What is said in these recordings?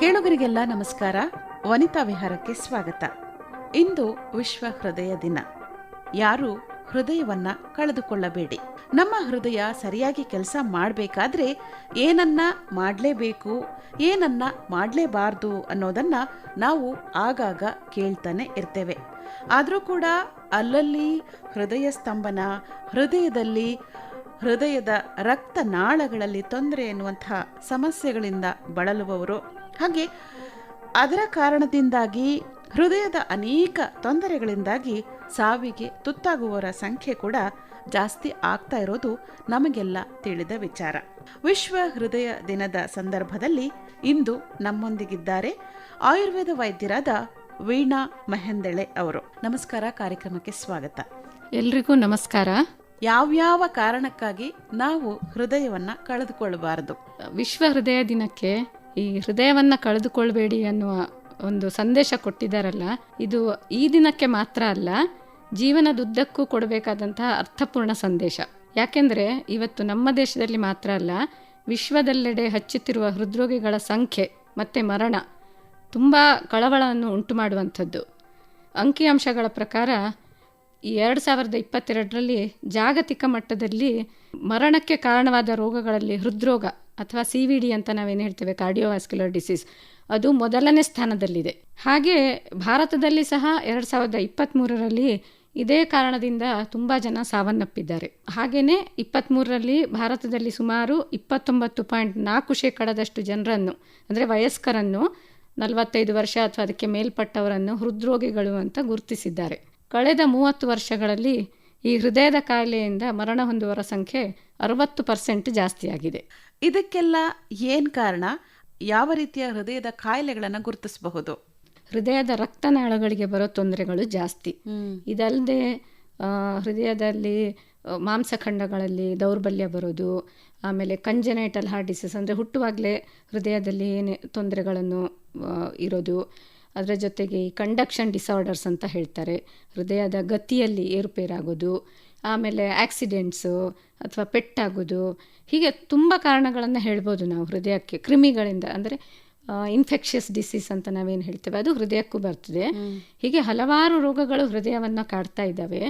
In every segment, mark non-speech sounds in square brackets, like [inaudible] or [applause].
ಕೇಳುಗರಿಗೆಲ್ಲ ನಮಸ್ಕಾರ. ವನಿತಾ ವಿಹಾರಕ್ಕೆ ಸ್ವಾಗತ. ಇಂದು ವಿಶ್ವ ಹೃದಯ ದಿನ. ಯಾರು ಹೃದಯವನ್ನ ಕಳೆದುಕೊಳ್ಳಬೇಡಿ. ನಮ್ಮ ಹೃದಯ ಸರಿಯಾಗಿ ಕೆಲಸ ಮಾಡಬೇಕಾದ್ರೆ ಏನನ್ನ ಮಾಡಲೇಬೇಕು, ಏನನ್ನ ಮಾಡಲೇಬಾರ್ದು ಅನ್ನೋದನ್ನ ನಾವು ಆಗಾಗ ಕೇಳ್ತಾನೆ ಇರ್ತೇವೆ. ಆದರೂ ಕೂಡ ಅಲ್ಲಲ್ಲಿ ಹೃದಯ ಸ್ತಂಭನ, ಹೃದಯದಲ್ಲಿ ಹೃದಯದ ರಕ್ತನಾಳಗಳಲ್ಲಿ ತೊಂದರೆ ಎನ್ನುವಂತಹ ಸಮಸ್ಯೆಗಳಿಂದ ಬಳಲುವವರು ಹಾಗೆ ಅದರ ಕಾರಣದಿಂದಾಗಿ ಹೃದಯದ ಅನೇಕ ತೊಂದರೆಗಳಿಂದಾಗಿ ಸಾವಿಗೆ ತುತ್ತಾಗುವವರ ಸಂಖ್ಯೆ ಕೂಡ ಜಾಸ್ತಿ ಆಗ್ತಾ ಇರೋದು ನಮಗೆಲ್ಲ ತಿಳಿದ ವಿಚಾರ. ವಿಶ್ವ ಹೃದಯ ದಿನದ ಸಂದರ್ಭದಲ್ಲಿ ಇಂದು ನಮ್ಮೊಂದಿಗಿದ್ದಾರೆ ಆಯುರ್ವೇದ ವೈದ್ಯರಾದ ವೀಣಾ ಮಹೇಂದಳೆ ಅವರು. ನಮಸ್ಕಾರ ಕಾರ್ಯಕ್ರಮಕ್ಕೆ ಸ್ವಾಗತ. ಎಲ್ರಿಗೂ ನಮಸ್ಕಾರ. ಯಾವ್ಯಾವ ಕಾರಣಕ್ಕಾಗಿ ನಾವು ಹೃದಯವನ್ನ ಕಳೆದುಕೊಳ್ಳಬಾರದು? ವಿಶ್ವ ಹೃದಯ ದಿನಕ್ಕೆ ಈ ಹೃದಯವನ್ನ ಕಳೆದುಕೊಳ್ಬೇಡಿ ಅನ್ನುವ ಒಂದು ಸಂದೇಶ ಕೊಟ್ಟಿದ್ದಾರಲ್ಲ, ಇದು ಈ ದಿನಕ್ಕೆ ಮಾತ್ರ ಅಲ್ಲ, ಜೀವನದುದ್ದಕ್ಕೂ ಕೊಡಬೇಕಾದಂತಹ ಅರ್ಥಪೂರ್ಣ ಸಂದೇಶ. ಯಾಕೆಂದ್ರೆ ಇವತ್ತು ನಮ್ಮ ದೇಶದಲ್ಲಿ ಮಾತ್ರ ಅಲ್ಲ, ವಿಶ್ವದೆಲ್ಲೆಡೆ ಹಚ್ಚುತ್ತಿರುವ ಹೃದ್ರೋಗಿಗಳ ಸಂಖ್ಯೆ ಮತ್ತೆ ಮರಣ ತುಂಬ ಕಳವಳವನ್ನು ಉಂಟು ಮಾಡುವಂಥದ್ದು ಅಂಕಿಅಂಶಗಳ ಪ್ರಕಾರ ಎರಡು ಸಾವಿರದ ಇಪ್ಪತ್ತೆರಡರಲ್ಲಿ ಜಾಗತಿಕ ಮಟ್ಟದಲ್ಲಿ ಮರಣಕ್ಕೆ ಕಾರಣವಾದ ರೋಗಗಳಲ್ಲಿ ಹೃದ್ರೋಗ ಅಥವಾ ಸಿ ವಿ ಡಿ ಅಂತ ನಾವೇನು ಹೇಳ್ತೇವೆ ಕಾರ್ಡಿಯೋವಾಸ್ಕ್ಯುಲರ್ ಡಿಸೀಸ್ ಅದು ಮೊದಲನೇ ಸ್ಥಾನದಲ್ಲಿದೆ. ಹಾಗೆ ಭಾರತದಲ್ಲಿ ಸಹ ಎರಡು ಸಾವಿರದ ಇಪ್ಪತ್ತ್ಮೂರರಲ್ಲಿ ಇದೇ ಕಾರಣದಿಂದ ತುಂಬ ಜನ ಸಾವನ್ನಪ್ಪಿದ್ದಾರೆ. ಹಾಗೆಯೇ ಇಪ್ಪತ್ತ್ಮೂರರಲ್ಲಿ ಭಾರತದಲ್ಲಿ ಸುಮಾರು ಇಪ್ಪತ್ತೊಂಬತ್ತು ಪಾಯಿಂಟ್ ನಾಲ್ಕು ಶೇಕಡದಷ್ಟು ಜನರನ್ನು, ಅಂದರೆ ವಯಸ್ಕರನ್ನು, ನಲವತ್ತೈದು ವರ್ಷ ಅಥವಾ ಅದಕ್ಕೆ ಮೇಲ್ಪಟ್ಟವರನ್ನು, ಹೃದ್ರೋಗಿಗಳು ಅಂತ ಗುರುತಿಸಿದ್ದಾರೆ. ಕಳೆದ ಮೂವತ್ತು ವರ್ಷಗಳಲ್ಲಿ ಈ ಹೃದಯದ ಕಾಯಿಲೆಯಿಂದ ಮರಣ ಹೊಂದುವರ ಸಂಖ್ಯೆ ಅರವತ್ತು ಪರ್ಸೆಂಟ್ ಜಾಸ್ತಿಯಾಗಿದೆ. ಇದಕ್ಕೆಲ್ಲ ಏನ್ ಕಾರಣ? ಯಾವ ರೀತಿಯ ಹೃದಯದ ಕಾಯಿಲೆಗಳನ್ನು ಗುರುತಿಸಬಹುದು? ಹೃದಯದ ರಕ್ತನಾಳಗಳಿಗೆ ಬರೋ ತೊಂದರೆಗಳು ಜಾಸ್ತಿ. ಇದಲ್ಲದೆ ಹೃದಯದಲ್ಲಿ ಮಾಂಸಖಂಡಗಳಲ್ಲಿ ದೌರ್ಬಲ್ಯ ಬರೋದು ಆಮೇಲೆ ಕಂಜನೈಟಲ್ ಹಾರ್ಟ್ ಡಿಸೀಸ್ ಅಂದರೆ ಹುಟ್ಟುವಾಗಲೇ ಹೃದಯದಲ್ಲಿ ಏನೇ ತೊಂದರೆಗಳನ್ನು ಇರೋದು. ಅದರ ಜೊತೆಗೆ ಈ ಕಂಡಕ್ಷನ್ ಡಿಸಾರ್ಡರ್ಸ್ ಅಂತ ಹೇಳ್ತಾರೆ. ಹೃದಯದ ಗತಿಯಲ್ಲಿ ಏರುಪೇರಾಗೋದು ಆಮೇಲೆ ಆಕ್ಸಿಡೆಂಟ್ಸು ಅಥವಾ ಪೆಟ್ಟಾಗೋದು ಹೀಗೆ ತುಂಬ ಕಾರಣಗಳನ್ನು ಹೇಳ್ಬೋದು ನಾವು ಹೃದಯಕ್ಕೆ. ಕ್ರಿಮಿಗಳಿಂದ ಅಂದರೆ ಇನ್ಫೆಕ್ಷಸ್ ಡಿಸೀಸ್ ಅಂತ ನಾವೇನು ಹೇಳ್ತೇವೆ ಅದು ಹೃದಯಕ್ಕೂ ಬರ್ತದೆ. ಹೀಗೆ ಹಲವಾರು ರೋಗಗಳು ಹೃದಯವನ್ನು ಕಾಡ್ತಾ ಇದ್ದಾವೆ.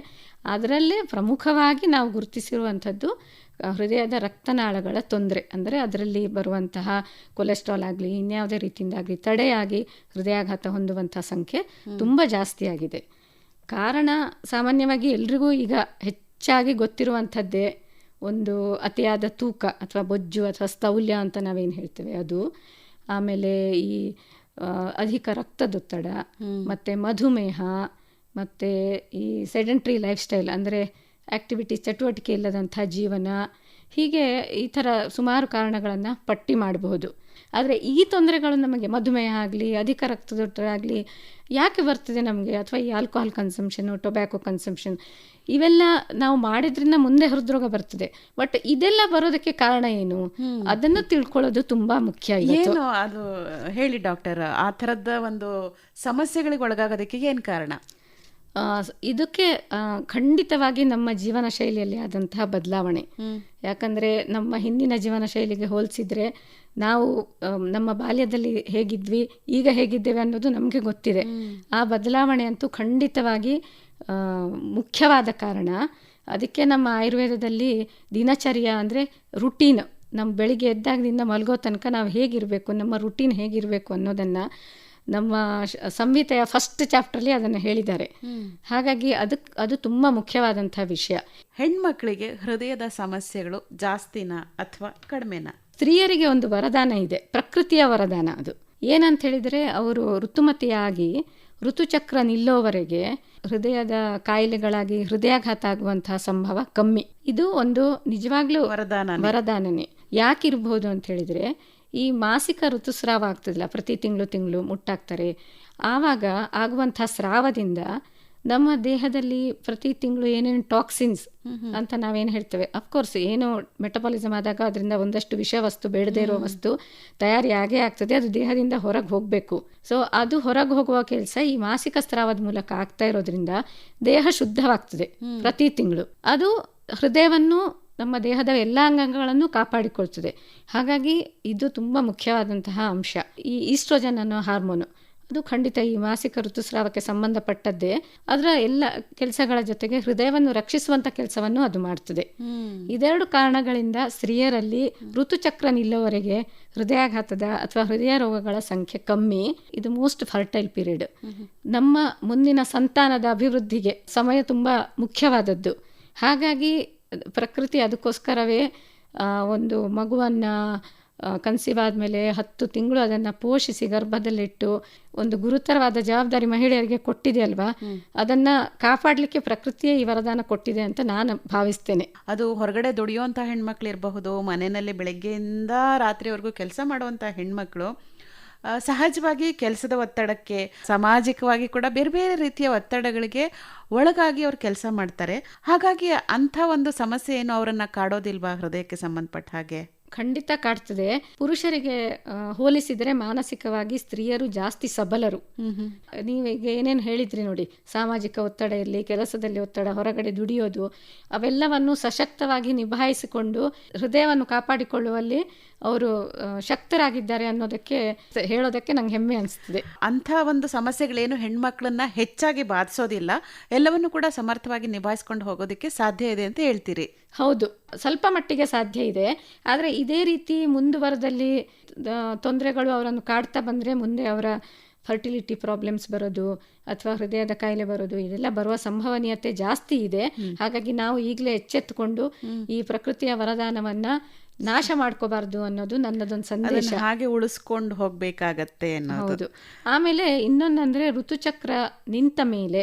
ಅದರಲ್ಲೇ ಪ್ರಮುಖವಾಗಿ ನಾವು ಗುರುತಿಸಿರುವಂಥದ್ದು ಹೃದಯದ ರಕ್ತನಾಳಗಳ ತೊಂದರೆ. ಅಂದರೆ ಅದರಲ್ಲಿ ಬರುವಂತಹ ಕೊಲೆಸ್ಟ್ರಾಲ್ ಆಗಲಿ ಇನ್ಯಾವುದೇ ರೀತಿಯಿಂದಾಗಲಿ ತಡೆಯಾಗಿ ಹೃದಯಾಘಾತ ಹೊಂದುವಂತಹ ಸಂಖ್ಯೆ ತುಂಬ ಜಾಸ್ತಿಯಾಗಿದೆ ಕಾರಣ ಸಾಮಾನ್ಯವಾಗಿ ಎಲ್ರಿಗೂ ಈಗ ಹೆಚ್ಚಾಗಿ ಗೊತ್ತಿರುವಂಥದ್ದೇ ಒಂದು ಅತಿಯಾದ ತೂಕ ಅಥವಾ ಬೊಜ್ಜು ಅಥವಾ ಸ್ಥೌಲ್ಯ ಅಂತ ನಾವೇನು ಹೇಳ್ತೇವೆ. ಅದು ಆಮೇಲೆ ಈ ಅಧಿಕ ರಕ್ತದೊತ್ತಡ ಮತ್ತು ಮಧುಮೇಹ ಮತ್ತು ಈ ಸೆಡೆಂಟ್ರಿ ಲೈಫ್ ಸ್ಟೈಲ್ ಅಂದರೆ ಆ್ಯಕ್ಟಿವಿಟಿ ಚಟುವಟಿಕೆ ಇಲ್ಲದಂಥ ಜೀವನ ಹೀಗೆ ಈ ಥರ ಸುಮಾರು ಕಾರಣಗಳನ್ನು ಪಟ್ಟಿ ಮಾಡಬಹುದು. ಆದರೆ ಈ ತೊಂದರೆಗಳು ನಮಗೆ ಮಧುಮೇಹ ಆಗಲಿ ಅಧಿಕ ರಕ್ತದೊತ್ತಡ ಆಗಲಿ ಯಾಕೆ ಬರ್ತದೆ ನಮಗೆ? ಅಥವಾ ಈ ಆಲ್ಕೋಹಾಲ್ ಕನ್ಸಂಪ್ಷನು ಟೊಬ್ಯಾಕೊ ಕನ್ಸಂಪ್ಷನ್ ಇವೆಲ್ಲ ನಾವು ಮಾಡಿದ್ರಿಂದ ಮುಂದೆ ಹೃದ್ರೋಗ ಬರ್ತದೆ. ಬಟ್ ಇದೆಲ್ಲ ಬರೋದಕ್ಕೆ ಕಾರಣ ಏನು? ಅದನ್ನು ತಿಳ್ಕೊಳ್ಳೋದು ತುಂಬಾ ಮುಖ್ಯ ಏನು ಅದು ಹೇಳಿ ಡಾಕ್ಟರ್? ಆ ಥರದ ಒಂದು ಸಮಸ್ಯೆಗಳಿಗೆ ಒಳಗಾಗೋದಕ್ಕೆ ಏನ್ ಕಾರಣ? ಇದಕ್ಕೆ ಖಂಡಿತವಾಗಿ ನಮ್ಮ ಜೀವನ ಶೈಲಿಯಲ್ಲಿ ಆದಂತಹ ಬದಲಾವಣೆ. ಯಾಕಂದ್ರೆ ನಮ್ಮ ಹಿಂದಿನ ಜೀವನ ಶೈಲಿಗೆ ಹೋಲಿಸಿದ್ರೆ ನಾವು ನಮ್ಮ ಬಾಲ್ಯದಲ್ಲಿ ಹೇಗಿದ್ವಿ ಈಗ ಹೇಗಿದ್ದೇವೆ ಅನ್ನೋದು ನಮಗೆ ಗೊತ್ತಿದೆ. ಆ ಬದಲಾವಣೆ ಅಂತೂ ಖಂಡಿತವಾಗಿ ಮುಖ್ಯವಾದ ಕಾರಣ. ಅದಕ್ಕೆ ನಮ್ಮ ಆಯುರ್ವೇದದಲ್ಲಿ ದಿನಚರ್ಯ ಅಂದರೆ ರುಟೀನ್. ನಮ್ಮ ಬೆಳಿಗ್ಗೆ ಎದ್ದಾಗದಿಂದ ಮಲಗೋ ತನಕ ನಾವು ಹೇಗಿರಬೇಕು ನಮ್ಮ ರುಟೀನ್ ಹೇಗಿರಬೇಕು ಅನ್ನೋದನ್ನು ನಮ್ಮ ಸಂಹಿತೆಯ ಫಸ್ಟ್ ಚಾಪ್ಟರ್ಲಿ ಅದನ್ನು ಹೇಳಿದ್ದಾರೆ. ಹಾಗಾಗಿ ಅದಕ್ಕೆ ಅದು ತುಂಬ ಮುಖ್ಯವಾದಂಥ ವಿಷಯ. ಹೆಣ್ಮಕ್ಳಿಗೆ ಹೃದಯದ ಸಮಸ್ಯೆಗಳು ಜಾಸ್ತಿನಾ ಅಥವಾ ಕಡಿಮೆನಾ? ಸ್ತ್ರೀಯರಿಗೆ ಒಂದು ವರದಾನ ಇದೆ ಪ್ರಕೃತಿಯ ವರದಾನ ಅದು. ಏನಂತ ಹೇಳಿದರೆ ಅವರು ಋತುಮತಿಯಾಗಿ ಋತುಚಕ್ರ ನಿಲ್ಲೋವರೆಗೆ ಹೃದಯದ ಕಾಯಿಲೆಗಳಾಗಿ ಹೃದಯಾಘಾತ ಆಗುವಂತಹ ಸಂಭವ ಕಮ್ಮಿ. ಇದು ಒಂದು ನಿಜವಾಗ್ಲೂ ವರದಾನ ವರದಾನನೇ. ಯಾಕಿರ್ಬೋದು ಅಂತ ಹೇಳಿದರೆ ಈ ಮಾಸಿಕ ಋತುಸ್ರಾವ ಆಗ್ತದಲ್ಲ ಪ್ರತಿ ತಿಂಗಳು ತಿಂಗಳು ಮುಟ್ಟಾಗ್ತಾರೆ. ಆವಾಗ ಆಗುವಂಥ ಸ್ರಾವದಿಂದ ನಮ್ಮ ದೇಹದಲ್ಲಿ ಪ್ರತಿ ತಿಂಗಳು ಏನೇನು ಟಾಕ್ಸಿನ್ಸ್ ಅಂತ ನಾವೇನು ಹೇಳ್ತೇವೆ ಅಫ್ಕೋರ್ಸ್ ಏನು ಮೆಟಬಾಲಿಸಮ್ ಆದಾಗ ಅದರಿಂದ ಒಂದಷ್ಟು ವಿಷವಸ್ತು ಬೇಡದೇ ಇರೋ ವಸ್ತು ತಯಾರಿ ಆಗೇ ಆಗ್ತದೆ ಅದು ದೇಹದಿಂದ ಹೊರಗೆ ಹೋಗಬೇಕು. ಸೊ ಅದು ಹೊರಗೆ ಹೋಗುವ ಕೆಲಸ ಈ ಮಾಸಿಕ ಸ್ರಾವದ ಮೂಲಕ ಆಗ್ತಾ ಇರೋದ್ರಿಂದ ದೇಹ ಶುದ್ಧವಾಗ್ತದೆ ಪ್ರತಿ ತಿಂಗಳು. ಅದು ಹೃದಯವನ್ನು ನಮ್ಮ ದೇಹದ ಎಲ್ಲ ಅಂಗಾಂಗಗಳನ್ನು ಕಾಪಾಡಿಕೊಳ್ತದೆ. ಹಾಗಾಗಿ ಇದು ತುಂಬ ಮುಖ್ಯವಾದಂತಹ ಅಂಶ. ಈ ಈಸ್ಟ್ರೋಜನ್ ಅನ್ನೋ ಹಾರ್ಮೋನು ಅದು ಖಂಡಿತ ಈ ಮಾಸಿಕ ಋತುಸ್ರಾವಕ್ಕೆ ಸಂಬಂಧಪಟ್ಟದ್ದೇ. ಅದರ ಎಲ್ಲ ಕೆಲಸಗಳ ಜೊತೆಗೆ ಹೃದಯವನ್ನು ರಕ್ಷಿಸುವಂತ ಕೆಲಸವನ್ನು ಅದು ಮಾಡ್ತದೆ. ಇದೆರಡು ಕಾರಣಗಳಿಂದ ಸ್ತ್ರೀಯರಲ್ಲಿ ಋತುಚಕ್ರ ನಿಲ್ಲುವವರೆಗೆ ಹೃದಯಾಘಾತದ ಅಥವಾ ಹೃದಯ ರೋಗಗಳ ಸಂಖ್ಯೆ ಕಮ್ಮಿ. ಇದು ಮೋಸ್ಟ್ ಫರ್ಟೈಲ್ ಪೀರಿಯಡ್. ನಮ್ಮ ಮುಂದಿನ ಸಂತಾನದ ಅಭಿವೃದ್ಧಿಗೆ ಸಮಯ ತುಂಬಾ ಮುಖ್ಯವಾದದ್ದು. ಹಾಗಾಗಿ ಪ್ರಕೃತಿ ಅದಕ್ಕೋಸ್ಕರವೇ ಒಂದು ಮಗುವನ್ನು ಕನ್ಸೀವ್ ಆದಮೇಲೆ ಹತ್ತು ತಿಂಗಳು ಅದನ್ನು ಪೋಷಿಸಿ ಗರ್ಭದಲ್ಲಿಟ್ಟು ಒಂದು ಗುರುತರವಾದ ಜವಾಬ್ದಾರಿ ಮಹಿಳೆಯರಿಗೆ ಕೊಟ್ಟಿದೆ ಅಲ್ವಾ? ಅದನ್ನು ಕಾಪಾಡಲಿಕ್ಕೆ ಪ್ರಕೃತಿಯೇ ಈ ವರದಾನ ಕೊಟ್ಟಿದೆ ಅಂತ ನಾನು ಭಾವಿಸ್ತೇನೆ. ಅದು ಹೊರಗಡೆ ದುಡಿಯುವಂಥ ಹೆಣ್ಮಕ್ಳು ಇರಬಹುದು ಮನೆಯಲ್ಲಿ ಬೆಳಗ್ಗೆಯಿಂದ ರಾತ್ರಿವರೆಗೂ ಕೆಲಸ ಮಾಡುವಂಥ ಹೆಣ್ಮಕ್ಳು ಸಹಜವಾಗಿ ಕೆಲಸದ ಒತ್ತಡಕ್ಕೆ, ಸಾಮಾಜಿಕವಾಗಿ ಕೂಡ ಬೇರೆ ಬೇರೆ ರೀತಿಯ ಒತ್ತಡಗಳಿಗೆ ಒಳಗಾಗಿ ಅವ್ರು ಕೆಲಸ ಮಾಡ್ತಾರೆ. ಹಾಗಾಗಿ ಅಂಥ ಒಂದು ಸಮಸ್ಯೆ ಏನು ಅವರನ್ನು ಕಾಡೋದಿಲ್ವಾ ಹೃದಯಕ್ಕೆ ಸಂಬಂಧಪಟ್ಟ ಹಾಗೆ? ಖಂಡಿತ ಕಾಡ್ತದೆ. ಪುರುಷರಿಗೆ ಹೋಲಿಸಿದರೆ ಮಾನಸಿಕವಾಗಿ ಸ್ತ್ರೀಯರು ಜಾಸ್ತಿ ಸಬಲರು. ನೀವೀಗ ಏನೇನು ಹೇಳಿದ್ರಿ ನೋಡಿ ಸಾಮಾಜಿಕ ಒತ್ತಡ ಇರಲಿ ಕೆಲಸದಲ್ಲಿ ಒತ್ತಡ ಹೊರಗಡೆ ದುಡಿಯೋದು ಅವೆಲ್ಲವನ್ನು ಸಶಕ್ತವಾಗಿ ನಿಭಾಯಿಸಿಕೊಂಡು ಹೃದಯವನ್ನು ಕಾಪಾಡಿಕೊಳ್ಳುವಲ್ಲಿ ಅವರು ಶಕ್ತರಾಗಿದ್ದಾರೆ ಅನ್ನೋದಕ್ಕೆ ಹೇಳೋದಕ್ಕೆ ನಂಗೆ ಹೆಮ್ಮೆ ಅನಿಸ್ತದೆ. ಅಂಥ ಒಂದು ಸಮಸ್ಯೆಗಳೇನು ಹೆಣ್ಮಕ್ಳನ್ನ ಹೆಚ್ಚಾಗಿ ಬಾಧಿಸೋದಿಲ್ಲ. ಎಲ್ಲವನ್ನು ಕೂಡ ಸಮರ್ಥವಾಗಿ ನಿಭಾಯಿಸ್ಕೊಂಡು ಹೋಗೋದಕ್ಕೆ ಸಾಧ್ಯ ಇದೆ ಅಂತ ಹೇಳ್ತೀರಿ. ಹೌದು ಸ್ವಲ್ಪ ಮಟ್ಟಿಗೆ ಸಾಧ್ಯ ಇದೆ. ಆದರೆ ಇದೇ ರೀತಿ ಮುಂದುವರೆದಲ್ಲಿ ತೊಂದರೆಗಳು ಅವರನ್ನು ಕಾಡ್ತಾ ಬಂದರೆ ಮುಂದೆ ಅವರ ಫರ್ಟಿಲಿಟಿ ಪ್ರಾಬ್ಲಮ್ಸ್ ಬರೋದು ಅಥವಾ ಹೃದಯದ ಕಾಯಿಲೆ ಬರೋದು ಇದೆಲ್ಲ ಬರುವ ಸಂಭವನೀಯತೆ ಜಾಸ್ತಿ ಇದೆ. ಹಾಗಾಗಿ ನಾವು ಈಗಲೇ ಎಚ್ಚೆತ್ತುಕೊಂಡು ಈ ಪ್ರಕೃತಿಯ ವರದಾನವನ್ನ ನಾಶ ಮಾಡ್ಕೋಬಾರ್ದು ಅನ್ನೋದು ನನ್ನದೊಂದು ಸಂದೇಶ. ಹಾಗೆ ಉಳಿಸ್ಕೊಂಡು ಹೋಗ್ಬೇಕಾಗತ್ತೆ ಹೌದು. ಆಮೇಲೆ ಇನ್ನೊಂದಂದ್ರೆ ಋತುಚಕ್ರ ನಿಂತ ಮೇಲೆ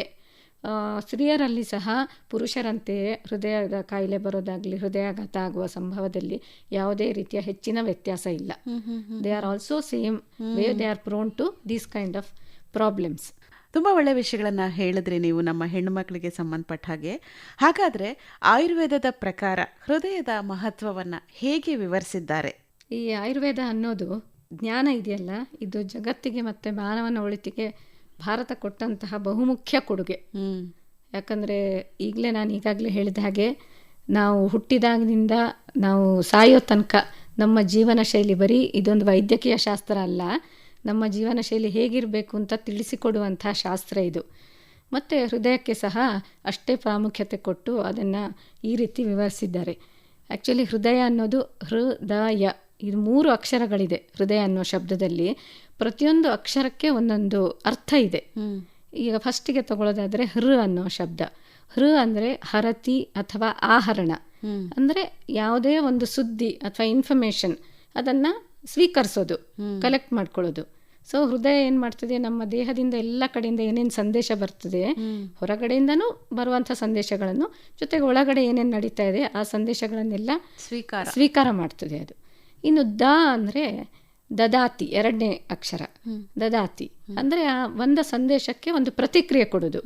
ಸ್ತ್ರೀಯರಲ್ಲಿ ಸಹ ಪುರುಷರಂತೆಯೇ ಹೃದಯದ ಕಾಯಿಲೆ ಬರೋದಾಗ್ಲಿ ಹೃದಯಾಘಾತ ಆಗುವ ಸಂಭವದಲ್ಲಿ ಯಾವುದೇ ರೀತಿಯ ಹೆಚ್ಚಿನ ವ್ಯತ್ಯಾಸ ಇಲ್ಲ. They are also same way they are prone to these kind of problems ತುಂಬ ಒಳ್ಳೆ ವಿಷಯಗಳನ್ನ ಹೇಳಿದ್ರಿ ನೀವು ನಮ್ಮ ಹೆಣ್ಣು ಮಕ್ಕಳಿಗೆ ಸಂಬಂಧಪಟ್ಟ ಹಾಗೆ. ಹಾಗಾದ್ರೆ ಆಯುರ್ವೇದದ ಪ್ರಕಾರ ಹೃದಯದ ಮಹತ್ವವನ್ನ ಹೇಗೆ ವಿವರಿಸಿದ್ದಾರೆ? ಈ ಆಯುರ್ವೇದ ಅನ್ನೋದು ಜ್ಞಾನ ಇದೆಯಲ್ಲ ಇದು ಜಗತ್ತಿಗೆ ಮತ್ತು ಮಾನವನ ಒಳಿತಿಗೆ ಭಾರತ ಕೊಟ್ಟಂತಹ ಬಹುಮುಖ್ಯ ಕೊಡುಗೆ. ಹ್ಮ್. ಯಾಕಂದರೆ ಈಗಲೇ ನಾನು ಈಗಾಗಲೇ ಹೇಳಿದ ಹಾಗೆ ನಾವು ಹುಟ್ಟಿದಾಗಿನಿಂದ ನಾವು ಸಾಯೋ ತನಕ ನಮ್ಮ ಜೀವನ ಶೈಲಿ ಬರೀ ಇದೊಂದು ವೈದ್ಯಕೀಯ ಶಾಸ್ತ್ರ ಅಲ್ಲ ನಮ್ಮ ಜೀವನ ಶೈಲಿ ಹೇಗಿರಬೇಕು ಅಂತ ತಿಳಿಸಿಕೊಡುವಂಥ ಶಾಸ್ತ್ರ ಇದು. ಮತ್ತು ಹೃದಯಕ್ಕೆ ಸಹ ಅಷ್ಟೇ ಪ್ರಾಮುಖ್ಯತೆ ಕೊಟ್ಟು ಅದನ್ನು ಈ ರೀತಿ ವಿವರಿಸಿದ್ದಾರೆ. ಆ್ಯಕ್ಚುಲಿ ಹೃದಯ ಅನ್ನೋದು ಹೃದಯ ಇದು ಮೂರು ಅಕ್ಷರಗಳಿದೆ ಹೃದಯ ಅನ್ನೋ ಶಬ್ದದಲ್ಲಿ. ಪ್ರತಿಯೊಂದು ಅಕ್ಷರಕ್ಕೆ ಒಂದೊಂದು ಅರ್ಥ ಇದೆ. ಈಗ ಫಸ್ಟಿಗೆ ತಗೊಳ್ಳೋದಾದ್ರೆ ಹೃ ಅನ್ನೋ ಶಬ್ದ. ಹೃ ಅಂದ್ರೆ ಹರತಿ ಅಥವಾ ಆಹರಣ. ಅಂದ್ರೆ ಯಾವುದೇ ಒಂದು ಸುದ್ದಿ ಅಥವಾ ಇನ್ಫಾರ್ಮೇಶನ್ ಅದನ್ನ ಸ್ವೀಕರಿಸೋದು ಕಲೆಕ್ಟ್ ಮಾಡ್ಕೊಳ್ಳೋದು. ಸೊ ಹೃದಯ ಏನು ಮಾಡ್ತದೆ? ನಮ್ಮ ದೇಹದಿಂದ ಎಲ್ಲ ಕಡೆಯಿಂದ ಏನೇನು ಸಂದೇಶ ಬರ್ತದೆ ಹೊರಗಡೆಯಿಂದನೂ ಬರುವಂಥ ಸಂದೇಶಗಳನ್ನು ಜೊತೆಗೆ ಒಳಗಡೆ ಏನೇನು ನಡೀತಾ ಇದೆ ಆ ಸಂದೇಶಗಳನ್ನೆಲ್ಲ ಸ್ವೀಕಾರ. ಸ್ವೀಕಾರ ಮಾಡ್ತದೆ ಅದು. ಇನ್ನು ದ ಅಂದರೆ ದದಾತಿ ಎರಡನೇ ಅಕ್ಷರ. ದದಾತಿ. ಅಂದ್ರೆ ಆ ಒಂದು ಸಂದೇಶಕ್ಕೆ ಒಂದು ಪ್ರತಿಕ್ರಿಯೆ ಕೊಡುದು.